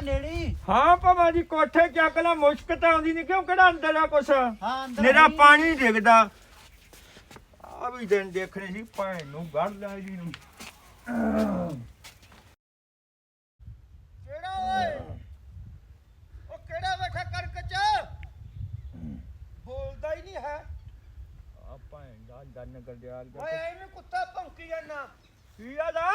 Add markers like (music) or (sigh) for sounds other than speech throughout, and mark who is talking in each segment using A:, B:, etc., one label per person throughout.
A: ਬਾਬਾ ਨੇੜੀ
B: ਹਾਂ। ਭਾਵੇਂ ਜੀ ਕੋਠੇ ਚੱਕ ਲਾ ਮੁਸ਼ਕ ਤਾਂ ਆਉਂਦੀ ਨਹੀਂ ਕਿਉਂ ਕਿਹੜਾ ਅੰਦਰ ਆ ਕੁਛ?
A: ਹਾਂ ਅੰਦਰ
B: ਮੇਰਾ
A: ਆਈ।
B: ਪਾਣੀ ਡਿੱਗਦਾ। ਆ ਵੀ ਦਿਨ ਦੇਖਣੇ ਸੀ ਭੈਣ ਨੂੰ ਗੜ ਲੈ ਜੀ ਨੂੰ।
A: ਕਿਹੜਾ ਓਏ? ਉਹ ਕਿਹੜਾ ਬੈਠਾ ਕਰਕ ਚ? ਬੋਲਦਾ ਹੀ ਨਹੀਂ ਹੈ।
B: ਆ ਭੈਣ ਦਾ ਦੰਨ ਗਰਦਿਆਲ
A: ਓਏ ਐਵੇਂ ਕੁੱਤਾ ਭੌਂਕੀ ਜਾਂਦਾ।
B: ਕੀ ਆਦਾ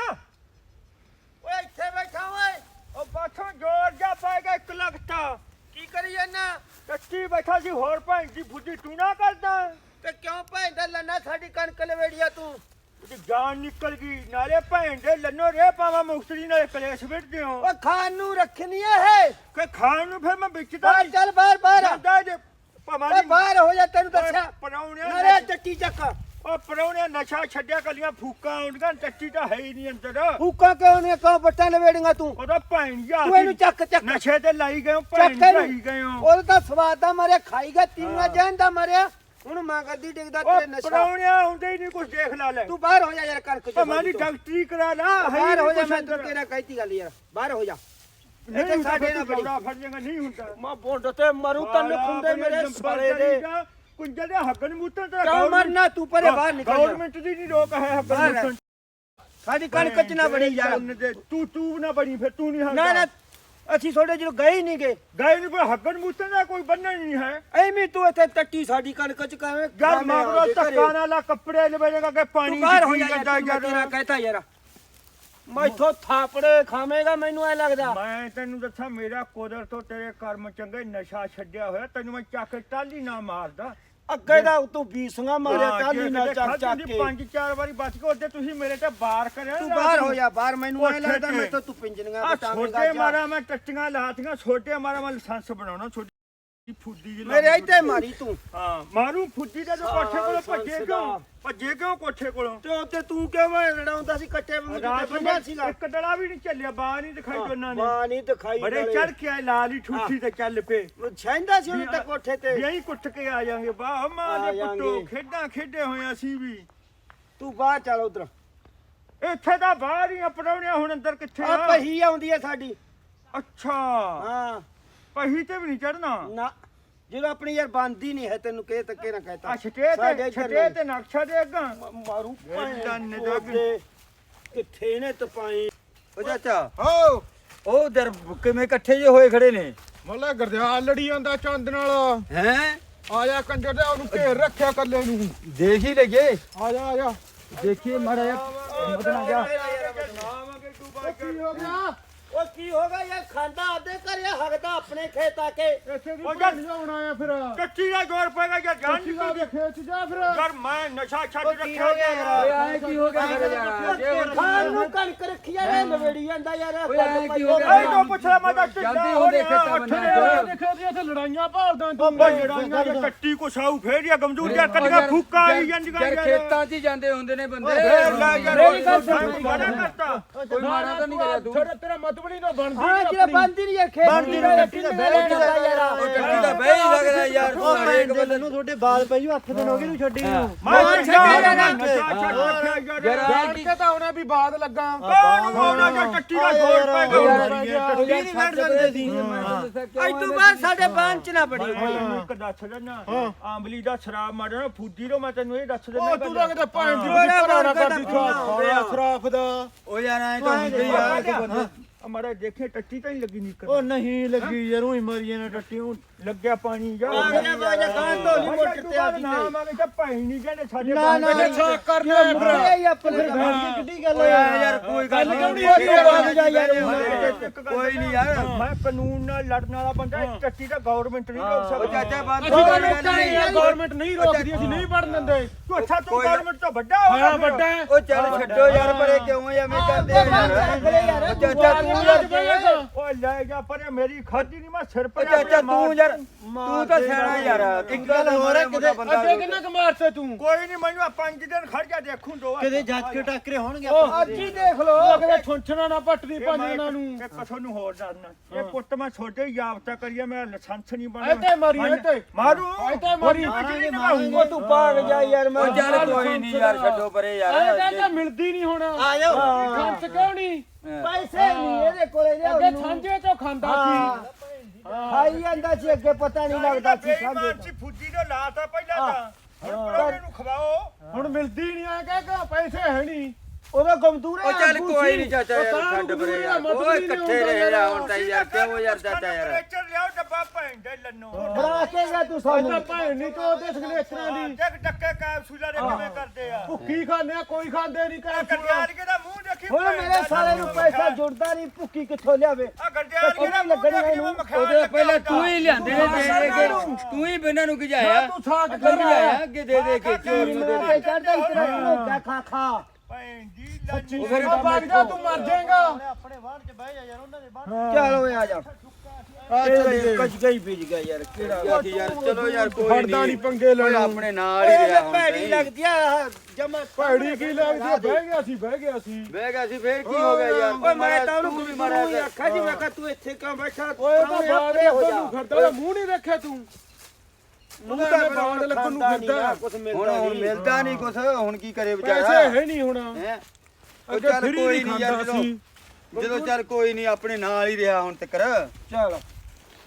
B: ਪਾਛੋਂ ਜੋਰ ਜਾ ਪੈ ਗਿਆ ਇੱਕ ਲਗਤਾ
A: ਕੀ ਕਰੀ ਜਾਂਦਾ
B: ਕੱਚੀ ਬੈਠਾ ਸੀ ਹੋਰ ਭੈਣ ਦੀ ਫੁੱਦੀ ਤੂੰ ਨਾ ਕਰਦਾ।
A: ਤੇ ਕਿਉਂ ਭੈਂਦਾ ਲੰਨਾ ਸਾਡੀ ਕਣਕ ਲਵੇੜੀਆ ਤੂੰ?
B: ਉਹਦੀ ਜਾਨ ਨਿਕਲ ਗਈ ਨਾਲੇ ਭੈਣ ਦੇ ਲੰਨੋ ਰੇ ਪਾਵਾ ਮੁਕਤਰੀ ਨਾਲੇ ਕਲੇਸ਼ ਵਿੱਢਦੇ ਹੋ।
A: ਓਏ ਖਾਣ ਨੂੰ ਰੱਖਣੀ ਹੈ
B: ਕਿ ਖਾਣ ਨੂੰ ਫਿਰ ਮੈਂ
A: ਬਾਹਰ ਚੱਲ ਬਾਹਰ ਬਾਹਰ।
B: ਜਾਂਦਾ ਜੇ ਭਾਵੇਂ
A: ਬਾਹਰ ਹੋ ਜਾ ਤੈਨੂੰ ਦੱਸਿਆ।
B: ਪਰੌਣਿਆਂ
A: ਨਾਲੇ ਚੱਟੀ ਚੱਕ।
B: ਉਹ ਪਰੌਣਿਆਂ ਨਸ਼ਾ ਛੱਡਿਆ ਕੱਲੀਆਂ ਫੂਕਾਂ ਆਉਂਦੀਆਂ ਟੱਟੀ ਤਾਂ ਹੈ ਹੀ ਨਹੀਂ ਅੰਦਰ।
A: ਫੂਕਾ ਕਿਉਂ ਨੇ ਕਿਉਂ ਬੱਟਾਂ ਲਵੇੜੀਆਂ ਤੂੰ?
B: ਉਹਦਾ ਭੈਣ ਜਾ
A: ਤੂੰ ਇਹਨੂੰ ਚੱਕ ਚੱਕ।
B: ਨਸ਼ੇ ਤੇ ਲਾਈ ਗਏ ਹੋ, ਭੈਣ
A: ਚੱਕ ਇਹਨੂੰ।
B: ਜਾਈ ਗਏ ਹੋ।
A: ਉਹਦਾ ਤਾਂ ਸਵਾਦ ਦਾ ਮਰਿਆ ਖਾਈ ਗਿਆ ਤੀਵੀਆਂ ਜੈਨ ਦਾ ਮਰਿਆ। ਹੁਣ ਮਾਂ ਗੱਦੀ ਡਿੱਗਦਾ ਤੇਰੇ
B: ਉਹ
A: ਨਸ਼ਾ।
B: ਪਰੌਣਿਆਂ ਹੁੰਦੇ ਹੀ ਨਹੀਂ ਕੁਝ ਦੇਖ ਲਾ ਲੈ।
A: ਤੂੰ ਬਾਹਰ ਹੋ ਜਾ ਯਾਰ ਕਣਕ ਚ
B: ਭਾਵੇਂ ਦੀ ਡਾਕਟਰੀ ਕਰਾ ਲਾ ਹੈ ਹੀ
A: ਬਾਹਰ ਹੋ
B: ਨਹੀਂ
A: ਜਾ
B: ਕੁਛ
A: ਮੈਂ
B: ਅੰਦਰ।
A: ਤੈਨੂੰ ਤੇਰਾ ਕਹਿਤੀ ਗੱਲ ਯਾਰ। ਬਾਹਰ ਹੋ ਜਾ।
B: ਨਹੀਂ
A: ਇੱਥੇ
B: ਹੁੰਦਾ
A: ਸਾਡੇ ਨਾਲ ਬੜੀ
B: ਫੜ ਜਾਏਗਾ ਨਹੀਂ ਹੁੰਦਾ।
A: ਮੈਂ ਬੋਂਡ ਤੇ ਮਰੂ ਤੈਨੂੰ ਖੁੰਦੇ ਮੇਰੇ ਸਾਲੇ ਦੇ।
B: ਕੁੰਜੇ ਦੇ ਹੱਗਨ ਮੂਤਰ ਤੇ
A: ਕਿਉਂ ਮਰਨਾ? ਤੂੰ ਪਰੇ ਬਾਹਰ ਨਿਕਲ ਜਾ।
B: ਗਵਰਨਮੈਂਟ ਦੀ ਨਹੀਂ ਰੋਕ ਹੈ ਹੱਗਨ
A: ਬਾਹਰ ਸਾਡੀ ਕਣਕ ਚ ਨਾ ਬਣੀ ਯਾਰ
B: ਤੂੰ ਤੂੰ ਨਾ ਬਣੀ ਫਿਰ ਤੂੰ ਨਹੀਂ
A: ਨਾ ਨਾ ਅਸੀਂ ਤੁਹਾਡੇ ਜਦੋਂ ਗਏ ਹੀ ਨਹੀਂ ਗਏ
B: ਗਏ ਨਹੀਂ ਕੋਈ ਹੱਗਨ ਮੂਤਰ ਦਾ ਕੋਈ ਬੰਨਣ ਨਹੀਂ ਹੈ।
A: ਐਵੇਂ ਤੂੰ ਇੱਥੇ ਟੱਟੀ ਸਾਡੀ ਕਣਕ ਚ ਕਾਵੇਂ
B: ਯਾਰ ਮਗਰੋਂ ਧੱਕਾ ਨਾਲ ਕੱਪੜੇ ਲਵੇਜੇਗਾ ਕਿ ਪਾਣੀ
A: ਤੂੰ ਬਾਹਰ ਹੋ ਜਾ ਯਾਰ ਮੈਂ ਤੇਰਾ ਕਹਿਤਾ ਯਾਰ। ਮੈਥੋਂ ਥਾਪੜੇ ਖਾਵੇਂਗਾ ਮੈਨੂੰ ਐ ਲੱਗਦਾ
B: ਮੈਂ ਤੈਨੂੰ ਦੱਸਾਂ ਮੇਰਾ ਕੁਦਰਤ ਤੋਂ ਤੇਰੇ ਕਰਮ ਚੰਗੇ ਨਸ਼ਾ ਛੱਡਿਆ ਹੋਇਆ ਤੈਨੂੰ ਮੈਂ ਚੱਕ ਟਾਲੀ ਨਾ ਮਾਰਦਾ
A: ਅੱਗੇ ਦਾ ਤੂੰ ਬੀਸੂਗਾ ਮਾਰਿਆ ਟਾਲੀ
B: ਕਿਤੇ
A: ਚੱਕ ਚੱਕ ਕੇ
B: ਪੰਜ ਚਾਰ ਵਾਰੀ ਬਚ ਕੇ ਉਹਦੇ ਤੁਸੀਂ ਮੇਰੇ ਤੇ ਬਾਰ ਕਰਿਆ
A: ਤੂੰ
B: ਨਾ
A: ਬਾਹਰ। ਹੋ ਜਾ ਬਾਹਰ ਮੈਨੂੰ ਐ ਲੱਗਦਾ
B: ਤੇ।
A: ਮੈਥੋਂ ਤੂੰ ਪਿੰਜਣੀਆਂ
B: ਆ
A: ਬਚਾਵੇਂਗਾ
B: ਛੋਟੇ ਮਾਰਾ ਮੈਂ ਟੱਟੀਆਂ ਲਾਤੀਆਂ ਛੋਟੇ ਮਾਰਾ ਮੈਂ ਲਾਇਸੈਂਸ ਬਣਾਉਣਾ ਛੋਟੀ ਫੁੱਦੀ ਜਿਹੀ
A: ਮੇਰੇ
B: ਲਾ
A: ਇੱਥੇ ਮਾਰੀ ਤੂੰ।
B: ਹਾਂ ਮਾਰੂ ਫੁੱਦੀ ਦਾ ਜੋ ਕੋਠੇ ਕੋਲੋਂ
A: ਸਾਲਾ
B: ਭੱਜੇ
A: ਸੰਸ
B: ਕਿਉਂ?
A: ਦਾ।
B: ਭੱਜੇ ਕਿਉਂ ਕੋਠੇ ਕੋਲੋਂ?
A: ਤੇ ਉੱਤੇ ਤੂੰ ਕਿਵੇਂ ਲੜਾਉਂਦਾ ਸੀ?
B: ਇੱਕ ਡਲਾ ਵੀ ਨਹੀਂ ਚੱਲਿਆ ਬਾਹਰ ਨਹੀਂ ਦਿਖਾਈ ਦੋਨਾਂ ਨੇ।
A: ਮਾਂ ਨਹੀਂ ਦਿਖਾਈ
B: ਬੜੇ ਚੜ ਕੇ ਆਏ ਲਾਲ ਹੀ ਠੂਠੀ ਤੇ ਚੱਲ ਪਏ।
A: ਛੈਂਦਾ ਸੀ ਉਹਨੇ ਤੇ ਕੋਠੇ ਤੇ।
B: ਯਹੀਂ ਕੁੱਟ ਕੇ ਆ ਜਾਾਂਗੇ। ਵਾਹ ਮਾਂ
A: ਆ
B: ਦੇ ਪੁੱਤੋ
A: ਜਾਾਂਗੇ।
B: ਖੇਡਾਂ ਖੇਡੇ ਹੋਏ ਅਸੀਂ ਵੀ।
A: ਤੂੰ ਬਾਹਰ ਚੱਲ ਉਧਰ।
B: ਇੱਥੇ ਤਾਂ ਬਾਹਰ ਹੀ ਅਪੜਾਉਣਿਆ ਹੁਣ ਅੰਦਰ ਕਿੱਥੇ
A: ਆ
B: ਆ?
A: ਪਹੀ ਆਉਂਦੀ ਹੈ ਸਾਡੀ।
B: ਅੱਛਾ।
A: ਹਾਂ।
B: ਪਹੀ ਤੇ ਵੀ ਨਹੀਂ ਚੜਨਾ
A: ਨਾ ਜਦੋਂ ਆਪਣੀ ਯਾਰ ਬੰਦੀ ਨਹੀਂ ਹੈ ਤੈਨੂੰ ਕਹਿ ਤੱਕੇ ਨਾ ਕਹਿਤਾ।
B: ਛਟੇ
A: ਸਾਡੇ
B: ਤੇ ਛਟੇ। ਤੇ ਨਕਸ਼ਾ ਦੇ ਅੱਗਾ।
A: ਮਾਰੂ ਭੈਣ ਚੋਦ ਕਿੱਥੇ ਨੇ ਤਪਾਈ।
C: ਓ ਚਾਚਾ
D: ਹੋ।
C: ਉਹ ਦਰ ਕਿਵੇਂ ਇਕੱਠੇ ਜੇ ਹੋਏ ਖੜੇ ਨੇ?
D: ਮੱਲਾ ਗਰਦਿਆਲ ਲੜੀ ਜਾਂਦਾ ਚੰਦ ਨਾਲ।
C: ਹੈ?
D: ਆ ਜਾ ਕੰਜਰ ਦੇ ਉਹਨੂੰ ਘੇਰ ਰੱਖਿਆ ਕੱਲੇ ਨੂੰ।
C: ਦੇਖ ਹੀ ਲਗੇ
D: ਆ ਜਾ ਆ ਜਾ।
C: ਦੇਖੀਏ ਮਾਰਾ ਮਦਨ ਗਿਆ
D: ਕੀ ਹੋ ਗਿਆ?
A: ਉਹ ਕੀ ਹੋਗਾ ਯਾਰ? ਖਾਂਦਾ ਆਪਦੇ ਘਰੇ ਹਗਦਾ ਆਪਣੇ ਖੇਤ ਆ ਕੇ।
D: ਇੱਥੇ
B: ਉਹ ਜਾ-
D: ਪਾਣੀ ਆਉਣਾ ਆ ਫਿਰ?
B: ਕੱਚੀ ਦਾ ਜ਼ੋਰ ਪੈਗਾ ਯਾਰ ਜਾਨ
D: ਕੱਚੀ ਦਾ
B: ਗਈ
D: ਖੇਤ 'ਚ ਜਾ ਫਿਰ।
B: ਯਾਰ ਮੈਂ ਨਸ਼ਾ ਛੱਡ ਰੱਖਿਆ
A: ਹੋ ਗਿਆ ਯਾਰ?
C: ਓਏ ਆਏ ਕੀ ਹੋ ਗਿਆ ਮੇਰੇ ਯਾਰ? ਜੇ ਹੁਣ
A: ਖਾਣ ਨੂੰ ਕਣਕ ਰੱਖੀ ਆ ਇਹ ਨਵੇੜੀ ਜਾਂਦਾ ਯਾਰ
C: ਓਏ ਐਂ ਕੀ ਹੋ ਗਿਆ?
B: ਐ ਤੋਂ ਪੁੱਛਿਆ ਮੈਂ ਤਾਂ
C: ਜਲਦੀ ਹੋ ਦੇ ਖੇਤਾਂ ਬੰਨਾ
D: ਦੇਖੋ ਜੀ ਇੱਥੇ ਲੜਾਈਆਂ ਭਾਲਦਾ ਤੂੰ।
B: ਬੰਬਾ ਜੜਾਈਆਂ ਦੇ ਕੱਟੀ ਕੋ ਸਾਊ ਫੇਰ ਜਾਂ ਗਮਜੂਰ ਜਾਂ ਕੱਟੀਆਂ ਫੂਕਾਂ ਆਈ ਜਾਂਦੀਆਂ
C: ਯਾਰ ਖੇਤਾਂ 'ਚ ਹੀ ਜਾਂਦੇ ਹੁੰਦੇ ਨੇ ਬੰਦੇ।
B: ਫੇਰ ਲੈ ਯਾਰ
C: ਮੇਰੀ ਗੱਲ
B: ਕੋਈ ਮਾੜਾ
C: ਤਾਂ ਨਹੀਂ ਕਰਿਆ ਤੂੰ
D: ਤੇਰਾ ਤੇਰਾ ਮਤਬਲੀ ਨਾ ਬਣਦੀ
A: ਹਾਂ ਜਿਹੜਾ ਬੰਦੀ ਨਹੀਂ ਯਾਰ ਖੇਤ
D: ਬਣਦੀ
A: ਨਹੀਂ
D: ਨੀ,
A: ਰੱਖੀ
D: ਰੱਖੀ
A: ਬੈਠ ਜਾਂਦਾ ਯਾਰ।
C: ਟੱਟੀ ਦਾ ਬਹਿ ਹੀ ਲੱਗਦਾ ਯਾਰ ਤੂੰ ਹਰੇਕ ਬੰਦੇ ਨੂੰ।
A: ਤੁਹਾਡੇ ਬਾਲ ਪਈ 8 ਦਿਨ ਹੋ। ਗਏ ਨੂੰ ਛੱਡੀ ਨੂੰ।
B: ਮੈਂ
A: ਛੱਡਿਆ ਨਾ।
C: ਯਾਰ
B: ਯਾਰ
C: ਕੇ
D: ਤਾਂ ਉਹਨੇ ਵੀ ਬਾਦ ਲੱਗਾ।
B: ਕੌਣ ਹੋਣਾ ਜਾਂ ਕੱਟੀ ਦਾ ਜ਼ੋਰ ਪੈਗਾ
C: ਟੱਟੀ ਨਹੀਂ ਵੜ ਸਕਦੇ ਸੀ
A: ਅੱਜ ਤੋਂ ਬਾਅਦ ਸਾਡੇ ਬਾਂਹ ਚ ਨਾ ਬੜੀ
B: ਮੈਂ ਤੈਨੂੰ ਇੱਕ ਦੱਸ ਦਿੰਦਾ। ਆਂਬਲੀ ਦਾ ਸ਼ਰਾਬ ਮਾਰਨਾ ਫੂਦੀ ਰੋ ਮੈਂ ਤੈਨੂੰ ਇਹ ਦੱਸ ਦਿੰਦਾ।
D: ਉਹ ਤੂੰ ਲੱਗਦਾ ਭੈਣ ਦੀ
A: ਵਰਗਾ
D: ਕਰਦੀ
A: ਤਾਂ
D: ਦਾ।
C: ਉਹ ਯਾਰ ਐਂ ਤਾਂ ਹੁੰਦੇ ਹੀ ਆ।
B: ਹਮਾਰਾ ਦੇਖੇ, ਟੱਟੀ ਤਾਂ ਹੀ ਲੱਗੀ ਨਿਕਲ
D: ਉਹ ਨਹੀਂ ਲੱਗੀ ਯਾਰ, ਉਹੀ ਮਰੀ ਨੇ ਟੱਟੀਆਂ
B: ਲੱਗਿਆ ਪਾਣੀ ਜਾ।
A: ਆ ਗਿਆ ਬਾਜਾ ਕਾਂ ਤੋਂ ਨਹੀਂ ਮੋਟਰ ਤੇ ਆ
B: ਨਾਮ ਆ ਕੇ ਭਾਈ ਨਹੀਂ ਕਹਿੰਦੇ ਸਾਡੇ
A: ਨਾ ਨਾ
D: ਛਾਕ ਕਰ ਲਿਆ
A: ਮੁੰਡੇ ਹੀ ਆਪਣੇ ਕਿੱਡੀ ਗੱਲ
C: ਓਏ ਐਂ ਯਾਰ ਕੋਈ ਗੱਲ ਨਹੀਂ। ਕੋਈ ਨਹੀਂ ਯਾਰ।
B: ਮੈਂ ਕਾਨੂੰਨ ਨਾਲ ਲੜਨ ਵਾਲਾ ਬੰਦਾ ਇੱਕ ਟੱਟੀ ਦਾ ਗਵਰਨਮੈਂਟ ਨਹੀਂ ਰੋਕ ਸਕਦਾ।
C: ਚਾਚਾ ਬੰਦ
D: ਗਵਰਨਮੈਂਟ ਨਹੀਂ। ਰੋਕਦੀ ਅਸੀਂ ਨਹੀਂ ਵੜਨ ਦਿੰਦੇ।
B: ਤੂੰ ਅੱਛਾ ਤੂੰ ਗਵਰਨਮੈਂਟ ਤੋਂ ਵੱਡਾ ਹੋ
D: ਹਾਂ ਵੱਡਾ। ਹੈ।
C: ਉਹ ਚੱਲ ਛੱਡੋ ਯਾਰ ਪਰੇ ਕਿਉਂ ਐਵੇਂ ਕਰਦੇ ਆ ਯਾਰ? ਚਾਚਾ ਤੂੰ ਯਾਰ।
B: ਓਏ ਲੈ ਜਾ ਪਰੇ ਮੇਰੀ ਖਾਦੀ ਨਹੀਂ ਮੈਂ ਸਿਰ ਪਰ
C: ਚਾਚਾ ਤੂੰ ਯਾਰ ਤੂੰ ਤਾਂ ਸਿਆਣਾ ਯਾਰ। ਇੱਕ ਗੱਲ ਹੋਰ ਹੈ ਕਿਤੇ ਬੰਦਾ
D: ਅੱਗੇ ਕਿੰਨਾ ਕਮਾਰਸੇ ਤੂੰ?
B: ਕੋਈ ਨਹੀਂ ਮੈਨੂੰ ਆ ਪੰਜ ਦਿਨ ਖੜ ਜਾ ਦੇਖੂੰ ਦੋ
A: ਕਿਤੇ ਜੱਜ ਕੇ ਟੱਕਰੇ ਹੋਣਗੇ
D: ਅੱਜ ਹੀ ਦੇਖ ਲੋ ਕਿਤੇ ਛੁੰਛਣਾ ਨਾ ਪੱਟਦੀ ਪੰਜ ਦਿਨਾਂ ਨੂੰ।
B: ਇੱਕ ਤੁਹਾਨੂੰ ਹੋਰ ਦੱਸਣਾ ਇਹ ਪੁੱਤ ਮੈਂ ਛੋਟੇ ਯਾਬਤਾ ਕਰੀਏ ਮੇਰਾ ਲਾਇਸੈਂਸ ਨਹੀਂ ਬਣਿਆ।
D: ਇੱਥੇ ਮਾਰੀ ਇੱਥੇ।
B: ਮਾਰੂ।
D: ਇੱਥੇ ਮਾਰੀ।
A: ਉਹ ਤੂੰ ਭਾਗ ਜਾ ਯਾਰ ਮੈਂ
C: ਚੱਲ ਕੋਈ ਨਹੀਂ ਯਾਰ ਛੱਡੋ ਪਰੇ ਯਾਰ।
D: ਕਹਿੰਦਾ ਮਿਲਦੀ ਨਹੀਂ ਹੁਣ।
A: ਆ ਜਾਓ।
D: ਖੰਚ ਕਿਉਂ ਨਹੀਂ
A: ਪੈਸੇ ਨਹੀਂ ਇਹਦੇ ਕੋਲੇ
D: ਅੱਗੇ
A: ਨੇ
D: ਸਾਂਝੇ ਤੋਂ ਖਾਂਦਾ ਸੀ।
A: ਖਾਈ ਜਾਂਦਾ ਸੀ ਅੱਗੇ ਪਤਾ ਨਹੀਂ ਲੱਗਦਾ ਸੀ
B: ਸੀ ਫੁੱਜੀ ਤੋਂ ਲਾਤਾ ਪਹਿਲਾਂ ਤਾਂ। ਹੁਣ ਪਰੋਣੇ ਨੂੰ ਖਵਾਓ।
D: ਹੁਣ ਮਿਲਦੀ ਨਹੀਂ ਆ ਕਹਿ ਕੇ ਪੈਸੇ ਹੈ ਨਹੀਂ।
A: ਉਹਦਾ ਗਮਦੂਰੇ
C: ਉਹ ਚੱਲ ਕੋਈ ਨਹੀਂ ਚਾਚਾ ਯਾਰ
D: ਤਾਂ
C: ਛੱਡ ਪਰੇ ਯਾਰ। ਓਏ ਇਕੱਠੇ ਰਹੇ
D: ਯਾਰ।
C: ਹੁਣ ਤਾਂ ਯਾਰ ਕਿਉਂ ਯਾਰ ਚਾਚਾ ਯਾਰ?
B: ਟਰੈਕਟਰ ਲਿਆਓ ਡੱਬਾ ਭੈਣ ਦੇ ਲੰਨੋ।
A: ਬਣਾ ਕੇ ਗਿਆ ਤੂੰ
D: ਅੱਜ
A: ਸਾਨੂੰ
D: ਭੈਣ ਨਹੀਂ ਤੋਂ ਦੇ ਸਗਲੇਚਰਾਂ ਦੀ।
B: ਦੇਖ ਟੱਕੇ ਕੈਪਸੂਲਾਂ ਦੇ ਕਿਵੇਂ ਕਰਦੇ ਆ।
D: ਭੁੱਖੀ ਖਾਂਦੇ ਆ ਕੋਈ ਖਾਂਦੇ ਨਹੀਂ ਕਹਿ
B: ਗਰਦਿਆਲ ਦਾ ਮੂੰਹ ਦੇਖੀ
A: ਹੁਣ ਮੇਰੇ ਸਾਲੇ ਨੂੰ ਪੈਸਾ ਜੁੜਦਾ ਨਹੀਂ ਭੁੱਕੀ ਕਿੱਥੋਂ ਲਿਆਵੇ?
B: ਆ ਗਰਦਿਆਲ ਦਾ ਮੂੰਹ
A: ਲੱਗਣੀ
B: ਦੇਖੀ
A: ਇਹਨੂੰ।
C: ਉਹਦੇ ਪਹਿਲਾਂ ਤੂੰ ਹੀ ਲਿਆਂਦੇ ਨੇ ਦੇ ਦੇ ਕੇ ਤੂੰ ਹੀ ਬਿਨਾਂ ਨੂੰ ਗਿਜਾਇਆ
D: ਤੂੰ
C: ਅੱਗੇ
D: ਕਰ
C: ਗਿਜਾਇਆ ਅੱਗੇ ਦੇ ਦੇ ਕੇ ਚੋਰੀ ਨੂੰ ਦੇ ਦੇ
A: ਚੜਦਾ ਇਤਨਾ ਕਿਲੋ ਖਾ ਖਾ
B: ਭੈਣ ਦੀ ਲੰਨੋ
D: ਉਹ ਫਿਰ ਭਾਗ ਜਾ ਤੂੰ ਮਰ ਜਾਏਗਾ
A: ਚੱਲ ਓਏ ਆ ਜਾ। ਆ ਚੱਲੀਏ ਕੱਜ ਗਈ ਭਿਜ ਗਿਆ ਯਾਰ ਕਿਹੜਾ
C: ਯਾਰ ਚਲੋ ਯਾਰ ਕੋਈ
D: ਫੜਦਾ ਨਹੀਂ। ਪੰਗੇ
C: ਓਏ
D: ਲੈਣਾ।
C: ਆਪਣੇ ਨਾਲ ਹੀ ਰਿਹਾ ਹੁਣ
A: ਭੈੜੀ
C: ਤਾਈਂ।
A: ਲੱਗਦੀ ਆ ਜਮਾ
D: ਭੈੜੀ ਕੀ ਲੱਗਦੀ ਆ? ਬਹਿ ਗਿਆ ਸੀ ਬਹਿ ਗਿਆ ਸੀ।
C: ਬਹਿ ਗਿਆ ਸੀ ਫੇਰ ਕੀ ਹੋ ਗਿਆ ਯਾਰ?
A: ਓਏ ਮੈਂ ਤਾਂ
C: ਤੂੰ
A: ਉਹਨੂੰ
C: ਵੀ
A: ਵੀ
C: ਮਾਰਿਆ
A: ਮਾਰਿਆ ਆਖਿਆ ਜੀ ਮੈਂ ਕਿਹਾ ਤੂੰ ਇੱਥੇ ਕਿਉਂ ਬੈਠਾ?
D: ਓਏ ਤਾਂ
A: ਪਰਾਉਣੇ
D: ਬਾੜ
A: ਆਪਣੇ ਹੋ
D: ਲੱਗਣ
A: ਜਾ।
D: ਨੂੰ ਫਿਰਦਾ ਉਹਦਾ ਮੂੰਹ ਨਹੀਂ ਦੇਖਿਆ ਤੂੰ।
A: ਮੂੰਹ
D: ਲੱਗਣ ਨੂੰ
A: ਕੁਛ
C: ਹੁਣ
A: ਮਿਲਦਾ
C: ਹੁਣ
A: ਨਹੀਂ
C: ਮਿਲਦਾ ਨਹੀਂ ਕੁਛ ਹੁਣ ਕੀ ਕਰੇ
D: ਪੈਸੇ
C: ਵਿਚਾਰਾ
D: ਹੈ ਨਹੀਂ ਹੁਣ।
C: ਹੈਂ? ਉਹ
D: ਅੱਗੇ
C: ਚੱਲ
D: ਫਰੀ
C: ਕੋਈ
D: ਨਹੀਂ
C: ਨਹੀਂ ਯਾਰ
D: ਖਾਂਦਾ
C: ਜਦੋਂ
D: ਸੀ
C: ਜਦੋਂ ਚੱਲ ਕੋਈ ਨਹੀਂ ਆਪਣੇ ਨਾਲ ਹੀ ਰਿਹਾ ਹੁਣ ਤੱਕਰ।
A: ਚਲ।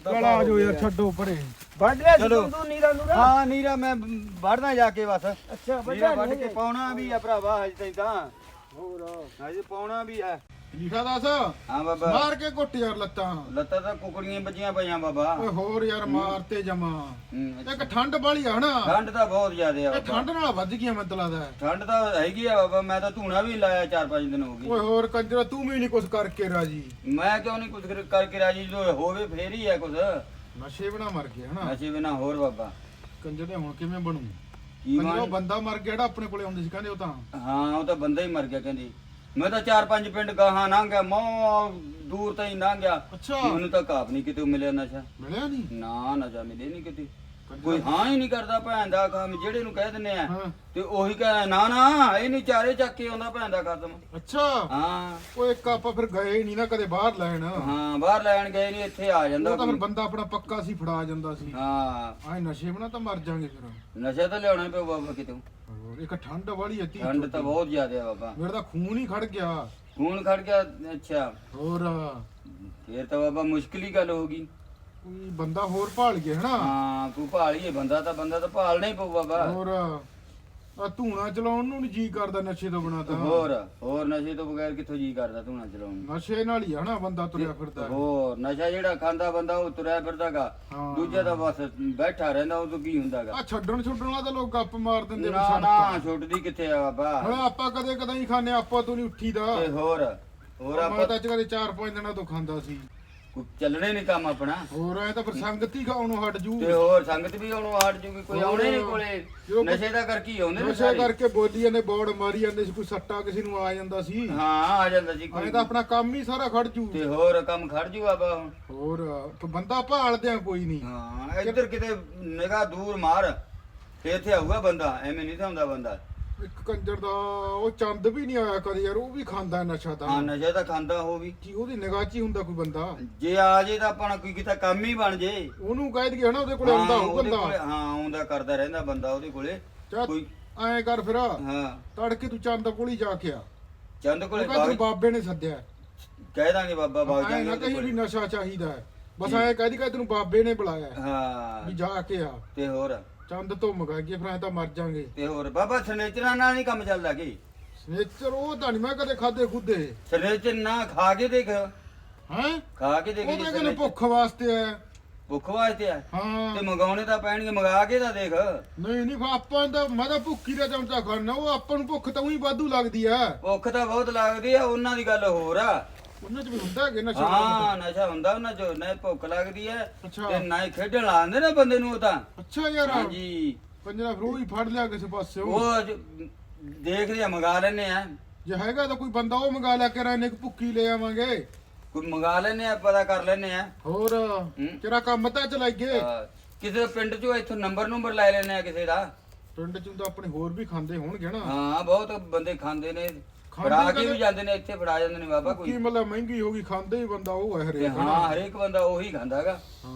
D: ਚਲ ਆ ਜਾਓ ਯਾਰ ਛੱਡੋ ਪਰੇ
A: ਵੱਢ ਲਿਆ ਸੀ
C: ਚਲੋ।
A: ਤੂੰ ਨੀਰਾ ਨੂਰਾ?
C: ਹਾਂ ਨੀਰਾ ਮੈਂ ਵੜਨਾ ਜਾ ਕੇ ਬਸ।
A: ਅੱਛਾ
C: ਨੀਰਾ ਵੱਢ
A: ਨਹੀਂ
C: ਕੇ ਪਾਉਣਾ ਵੀ ਆ ਭਰਾਵਾ ਤਾਈਂ ਤਾਂ।
A: ਹੋਰ।
C: ਹਜੇ ਪਾਉਣਾ ਵੀ ਆ।
D: ਲਿਖਾ ਦੱਸ?
C: ਹਾਂ ਬਾਬਾ।
D: ਮਾਰ ਕੇ ਕੁੱਟ ਯਾਰ ਲੱਤਾਂ।
C: ਲੱਤਾਂ ਤਾਂ ਕੁਕੜੀਆਂ ਵੱਜੀਆਂ ਪਈਆਂ ਬਾਬਾ।
D: ਓਏ ਹੋਰ ਯਾਰ ਮਾਰ ਤੇ ਜਮਾ।
C: ਹੂੰ।
D: ਇੱਕ ਠੰਡ ਵਾਲੀ ਆ ਹਨਾ?
C: ਠੰਡ ਤਾਂ ਬਹੁਤ ਜ਼ਿਆਦਾ ਆ
D: ਇਹ
C: ਬਾਬਾ।
D: ਠੰਡ ਨਾਲ ਵੱਜ ਗਈਆਂ ਮੈਨੂੰ ਤਾਂ ਲੱਗਦਾ।
C: ਠੰਡ ਤਾਂ ਹੈਗੀ ਆ ਬਾਬਾ ਮੈਂ ਤਾਂ ਧੂਣਾ ਵੀ ਲਾਇਆ 4-5 ਦਿਨ ਹੋ ਗਏ।
D: ਓਏ ਹੋਰ ਕੰਜਰਾ ਤੂੰ ਵੀ ਨਹੀਂ ਕੁਝ ਕਰਕੇ ਰਾਜੀ।
C: ਮੈਂ ਕਿਉਂ ਨਹੀਂ ਕੁਝ ਕਰਕੇ ਰਾਜੀ? ਜਦੋਂ ਹੋਵੇ ਫੇਰ ਹੀ ਆ ਕੁਝ
D: ਨਸ਼ੇ ਬਣਾ ਮਰ ਗਿਆ ਹਨਾ।
C: ਨਸ਼ੇ ਬਿਨਾ ਹੋਰ ਬਾਬਾ।
D: ਕੰਜਰ ਹੁਣ ਕਿਵੇਂ ਬਣੂ?
C: ਕੀ
D: ਕੰਜਰਾ ਉਹ
C: ਮਾਨ
D: ਬੰਦਾ ਮਰ ਗਿਆ ਜਿਹੜਾ ਆਪਣੇ ਕੋਲੇ ਆਉਂਦੇ ਸੀ ਕਹਿੰਦੇ ਉਹ ਤਾਂ।
C: ਹਾਂ ਉਹ ਤਾਂ ਬੰਦਾ ਹੀ ਮਰ ਗਿਆ ਕਹਿੰਦੀ। ਮੈਂ ਤਾਂ ਚਾਰ ਪੰਜ ਪਿੰਡ ਗਾਹਾਂ ਲੰਘ ਗਿਆ ਮੋ ਦੂਰ ਤਾਈਂ ਲੰਘ ਗਿਆ
D: ਅੱਛਾ।
C: ਮੈਨੂੰ ਤਾਂ ਕਾਪ ਨਹੀਂ ਕਿਤੇ ਮਿਲਿਆ ਨਸ਼ਾ।
D: ਮਿਲਿਆ ਨਹੀਂ?
C: ਨਾ ਨਸ਼ਾ ਮਿਲੇ ਨਹੀਂ ਕਿਤੇ। ਕੋਈ ਹਾਂ ਹੀ ਨਹੀਂ ਕਰਦਾ ਭੈਣ ਦਾ ਕੰਮ ਜਿਹੜੇ ਨੂੰ ਕਹਿ ਦਿੰਨੇ ਆ।
D: ਹਾਂ।
C: ਤੇ ਉਹੀ ਕਹੇ ਨਾ ਨਾ ਇਹ ਨਹੀਂ ਚਾਰੇ ਚੱਕ ਕੇ ਆਉਂਦਾ ਭੈਣ ਦਾ ਖਤਮ।
D: ਅੱਛਾ।
C: ਹਾਂ।
D: ਓਏ ਇੱਕ ਆਪਾਂ ਫਿਰ ਗਏ ਨਹੀਂ ਨਾ ਕਦੇ ਬਾਹਰ ਲੈਣ। ਉਹ
C: ਹਾਂ ਬਾਹਰ ਲੈਣ ਗਏ ਨਹੀਂ ਇੱਥੇ ਆ ਜਾਂਦਾ
D: ਤਾਂ ਫਿਰ
C: ਕੋਈ।
D: ਬੰਦਾ ਆਪਣਾ ਪੱਕਾ ਸੀ ਫੜਾ ਜਾਂਦਾ ਸੀ।
C: ਹਾਂ।
D: ਆਏ ਨਸ਼ੇ ਬਣਾ ਤਾਂ ਮਰ ਜਾਾਂਗੇ ਫਿਰ।
C: ਨਸ਼ਾ ਤਾਂ ਲਿਆਉਣਾ ਪਿਆ ਬਾਬਾ ਕਿਤੋਂ।
D: ਹੋਰ ਇੱਕ ਠੰਡ ਵਾਲੀ ਅੱਤੀ
C: ਠੰਡ ਤਾਂ ਬਹੁਤ ਜ਼ਿਆਦਾ ਆ ਬਾਬਾ।
D: ਮੇਰਾ ਤਾਂ ਖੂਨ ਹੀ ਖੜ ਗਿਆ।
C: ਖੂਨ ਖੜ ਗਿਆ ਅੱਛਾ।
D: ਹੋਰ।
C: ਫੇਰ ਤਾਂ ਬਾਬਾ ਮੁਸ਼ਕਿਲ ਹੀ ਗੱਲ ਹੋ ਗਈ।
D: ਕੋਈ ਬੰਦਾ ਹੋਰ ਭਾਲ ਗਿਆ ਹਨਾ?
C: ਹਾਂ ਤੂੰ ਭਾਲੀਏ ਬੰਦਾ ਤਾਂ ਬੰਦਾ ਤਾਂ ਭਾਲਣਾ ਹੀ ਪਊ ਬਾਬਾ
D: ਹੋਰ ਆ ਧੂਣਾ ਚਲਾਉਣ ਨੂੰ ਨੀ ਜੀ ਕਰਦਾ ਨਸ਼ੇ ਤੋਂ ਬਿਨਾ ਤਾਂ।
C: ਹੋਰ ਹੋਰ ਨਸ਼ੇ ਤੋਂ ਬਗੈਰ ਕਿੱਥੋਂ ਜੀ ਕਰਦਾ ਨਾ ਚਲਾਉਣ ਨੂੰ।
D: ਨਸ਼ੇ ਨਾਲ ਹੀ ਆ ਹਨਾ ਬੰਦਾ ਤੁਰਿਆ ਫਿਰਦਾ।
C: ਹੋਰ ਨਸ਼ਾ ਜਿਹੜਾ ਖਾਂਦਾ ਬੰਦਾ ਉਹ ਤੁਰਿਆ ਫਿਰਦਾਗਾ।
D: ਹਾਂ।
C: ਦੂਜਾ ਤਾਂ ਬਸ ਬੈਠਾ ਰਹਿੰਦਾ ਉਹ ਤੋਂ ਕੀ ਹੁੰਦਾਗਾ?
D: ਆ ਛੱਡਣ ਛੁੱਡਣ ਵਾਲਾ ਤਾਂ ਲੋਕ ਗੱਪ ਮਾਰ ਦਿੰਦੇ ਨੇ
C: ਨਾ ਛੁੱਟਦੀ ਕਿੱਥੇ ਆ ਬਾਬਾ?
D: ਹੁਣ ਆਪਾਂ ਕਦੇ ਕਦੇ ਹੀ ਖਾਣੇ ਆਪਾਂ ਤੋਂ ਨਹੀਂ ਉੱਠੀਦਾ।
C: ਤੇ ਹੋਰ ਹੋਰ
D: ਮੈਂ
C: ਆਪਾਂ
D: ਤਾਂ ਅੱਜ ਕਦੇ 4-5 ਦਿਨਾਂ ਤੋਂ ਖਾਂਦਾ ਸੀ।
C: ਕੋਈ ਚੱਲਣੇ ਨਹੀਂ ਕੰਮ ਆਪਣਾ।
D: ਹੋਰ ਐ ਤਾਂ ਫਿਰ ਸੰਗਤ ਹੀ ਖਾਉਣੋਂ ਹਟ ਜੂ।
C: ਤੇ ਹੋਰ ਸੰਗਤ ਵੀ ਹੁਣ ਹਟ ਜੂਗੀ ਕੋਈ ਆਉਣੇ ਨਹੀਂ ਕੋਲੇ।
D: ਜੋ
C: ਨਸ਼ੇ ਦਾ ਕਰਕੇ ਹੀ ਆਉਂਦੇ ਨੇ
D: ਨਸ਼ੇ
C: ਸਾਰੇ।
D: ਕਰਕੇ ਬੋਲੀ ਜਾਂਦੇ ਬੋਰਡ ਮਾਰੀ ਜਾਂਦੇ ਸੀ ਕੋਈ ਸੱਟਾ ਕਿਸੇ ਨੂੰ ਆ ਜਾਂਦਾ ਸੀ।
C: ਹਾਂ ਆ ਜਾਂਦਾ ਜੀ
D: ਐ
C: ਕੋਈ
D: ਤਾਂ ਆਪਣਾ ਕੰਮ ਹੀ ਸਾਰਾ ਖੜ ਜੂ।
C: ਤੇ ਹੋਰ ਕੰਮ ਖੜ ਜੂ ਬਾਬਾ ਹੁਣ।
D: ਹੋਰ ਬੰਦਾ ਭਾਲਦੇ ਆ ਕੋਈ ਨਹੀਂ।
C: ਹਾਂ ਇੱਧਰ ਕਿਤੇ ਨਿਗਾਹ ਦੂਰ ਮਾਰ ਤੇ ਇੱਥੇ ਆਊਗਾ ਬੰਦਾ ਐਵੇਂ ਨਹੀਂ ਤਾਂ ਆਉਂਦਾ ਬੰਦਾ।
D: ਇੱਕ ਕੰਜਰ ਦਾ ਉਹ ਚੰਦ ਵੀ ਨਹੀਂ ਆਇਆ ਕਦੇ ਯਾਰ ਉਹ ਵੀ ਖਾਂਦਾ ਨਸ਼ਾ
C: ਹਾਂ
D: ਤਾਂ
C: ਨਸ਼ਾ ਤਾਂ ਖਾਂਦਾ ਹੋ ਵੀ।
D: ਕੀ ਉਹਦੀ ਨਿਗਾਹ 'ਚ ਹੀ ਹੁੰਦਾ ਕੋਈ ਬੰਦਾ?
C: ਜੇ ਆ ਜੇ ਤਾਂ ਆਪਣਾ ਕੋਈ ਕਿਤਾ ਕੰਮ ਹੀ ਬਣ ਜੇ।
D: ਉਹਨੂੰ ਕਹਿ ਦਈਏ ਹਨਾ ਉਹਦੇ ਕੋਲੇ ਆਉਂਦਾ
C: ਹਾਂ,
D: ਹੋਊ
C: ਉਹਦੇ
D: ਬੰਦਾ।
C: ਹਾਂ ਆਉਂਦਾ ਕਰਦਾ ਰਹਿੰਦਾ ਬੰਦਾ ਉਹਦੇ ਕੋਲੇ।
D: ਚੱਲ
C: ਕੋਈ
D: ਐਂ ਕਰ ਫਿਰ।
C: ਹਾਂ।
D: ਤੜਕੇ ਤੂੰ ਚੰਦ ਕੋਲ ਹੀ ਜਾ ਕੇ ਆ।
C: ਚੰਦ
D: ਉਹ
C: ਕੋਲੇ
D: ਕਹਿੰਦਾ
C: ਬਾਗ
D: ਬਾਬੇ ਨੇ ਸੱਦਿਆ।
C: ਕਹਿ ਦਾਂਗੇ ਬਾਬਾ ਬਾਗ
D: ਐਂ ਨਾ ਕਹੀਂ ਵੀ ਨਸ਼ਾ ਚਾਹੀਦਾ ਹੈ। ਬਸ ਐਂ ਕਹਿ ਦੀ ਕਿ ਤੈਨੂੰ ਬਾਬੇ ਨੇ ਬੁਲਾਇਆ ਹੈ,
C: ਹਾਂ।
D: ਵੀ ਜਾ ਕੇ ਆ।
C: ਤੇ ਹੋਰ?
D: ਚੰਦ ਤੋਂ ਮਗਾਈਏ ਫਿਰ ਐ ਤਾਂ ਮਰ ਜਾਾਂਗੇ।
C: ਤੇ ਹੋਰ ਬਾਬਾ ਸਨੇਚਰਾਂ ਨਾਲ ਨਹੀਂ ਕੰਮ ਚੱਲਦਾ ਕੀ?
D: ਨੇਚਰ ਉਹ ਤਾਂ ਨਹੀਂ ਮੈਂ ਕਦੇ ਖਾਦੇ ਖੁੱਦੇ
C: ਸਨੇਚਰ ਨਾ ਖਾ ਕੇ ਦੇਖ।
D: ਹੈ?
C: ਖਾ ਕੇ ਦੇਖ
D: ਉਹ ਕਹਿੰਦੇ
C: ਸਨੇਚਰ-
D: ਭੁੱਖ ਵਾਸਤੇ ਆ
C: ਭੁੱਖ ਵਾਸਤੇ ਆ
D: ਹਾਂ।
C: ਤੇ ਮੰਗਾਉਣੇ ਤਾਂ ਪੈਣਗੇ ਮੰਗਾ ਕੇ ਤਾਂ ਦੇਖ।
D: ਨਹੀਂ ਨਹੀਂ ਆਪਾਂ ਤਾਂ ਮੈਂ ਤਾਂ ਭੁੱਖੀ ਦਾ ਚਮਚਾ ਖਾਣਾ ਉਹ ਆਪਾਂ ਨੂੰ ਭੁੱਖ ਤਾਂ ਉਹੀ ਵਾਧੂ ਲੱਗਦੀ ਆ
C: ਭੁੱਖ ਤਾਂ ਬਹੁਤ ਲੱਗਦੀ ਆ ਉਹਨਾਂ ਦੀ ਗੱਲ ਹੋਰ ਆ।
D: ਉਹਨਾਂ 'ਚ ਵੀ ਹੁੰਦਾ ਹੈਗੇ ਨਸ਼ਾ?
C: ਹਾਂ ਨਸ਼ਾ ਹੁੰਦਾ ਉਹਨਾਂ ਚ ਨਾ ਭੁੱਖ ਲੱਗਦੀ ਹੈ
D: ਅੱਛਾ।
C: ਤੇ ਨਾ ਹੀ ਖੇਡਣ ਲਾਉਂਦੇ ਨੇ ਬੰਦੇ ਨੂੰ ਉਹ ਤਾਂ।
D: ਅੱਛਾ ਯਾਰ।
C: ਹਾਂਜੀ।
D: ਪੰਜਰਾ ਫਿਰ ਉਹ ਹੀ ਫੜ ਲਿਆ ਕਿਸੇ ਪਾਸੇ
C: ਉਹ। ਜ- ਦੇਖਦੇ ਆ ਮੰਗਾ ਲੈਨੇ ਆ।
D: ਜੇ ਹੈਗਾ ਤਾਂ ਕੋਈ ਬੰਦਾ ਉਹ ਮੰਗਾ ਲਿਆ ਕੇ ਰਹਿਣੇ ਭੁੱਖੀ ਲੈ ਆਵਾਂਗੇ?
C: ਕੋਈ ਮੰਗਾ ਲੈਨੇ ਆ ਪਤਾ ਕਰ ਲੈਨੇ ਆ।
D: ਹੋਰ ਤੇਰਾ ਕੰਮ ਤਾਂ ਚਲਾਈਏ।
C: ਹਾਂ, ਕਿਸੇ ਪਿੰਡ ਚੋਂ ਇੱਥੋਂ ਨੰਬਰ ਨੰਬਰ ਲੈ ਲੈਨੇ ਆ ਕਿਸੇ ਦਾ।
D: ਪਿੰਡ ਚ ਤਾਂ ਆਪਣੇ ਹੋਰ ਵੀ ਖਾਂਦੇ ਹੋਣਗੇ ਨਾ।
C: ਹਾਂ ਬਹੁਤ ਬੰਦੇ ਖਾਂਦੇ ਨੇ। ਫੜਾ ਕੇ ਵੀ ਜਾਂਦੇ ਨੇ ਇੱਥੇ ਫੜਾ ਜਾਂਦੇ ਨੇ ਬਾਬਾ
D: ਕੀ
C: ਕੋਈ
D: ਮਤਲਬ ਮਹਿੰਗੀ ਹੋ ਗਈ ਖਾਂਦੇ ਹੀ ਬੰਦਾ ਉਹ ਹੈ
C: ਤੇ
D: ਹਰੇਕ
C: ਹਾਂ ਹਰੇਕ ਬੰਦਾ ਉਹੀ ਖਾਂਦਾਗਾ
D: ਹਾਂ।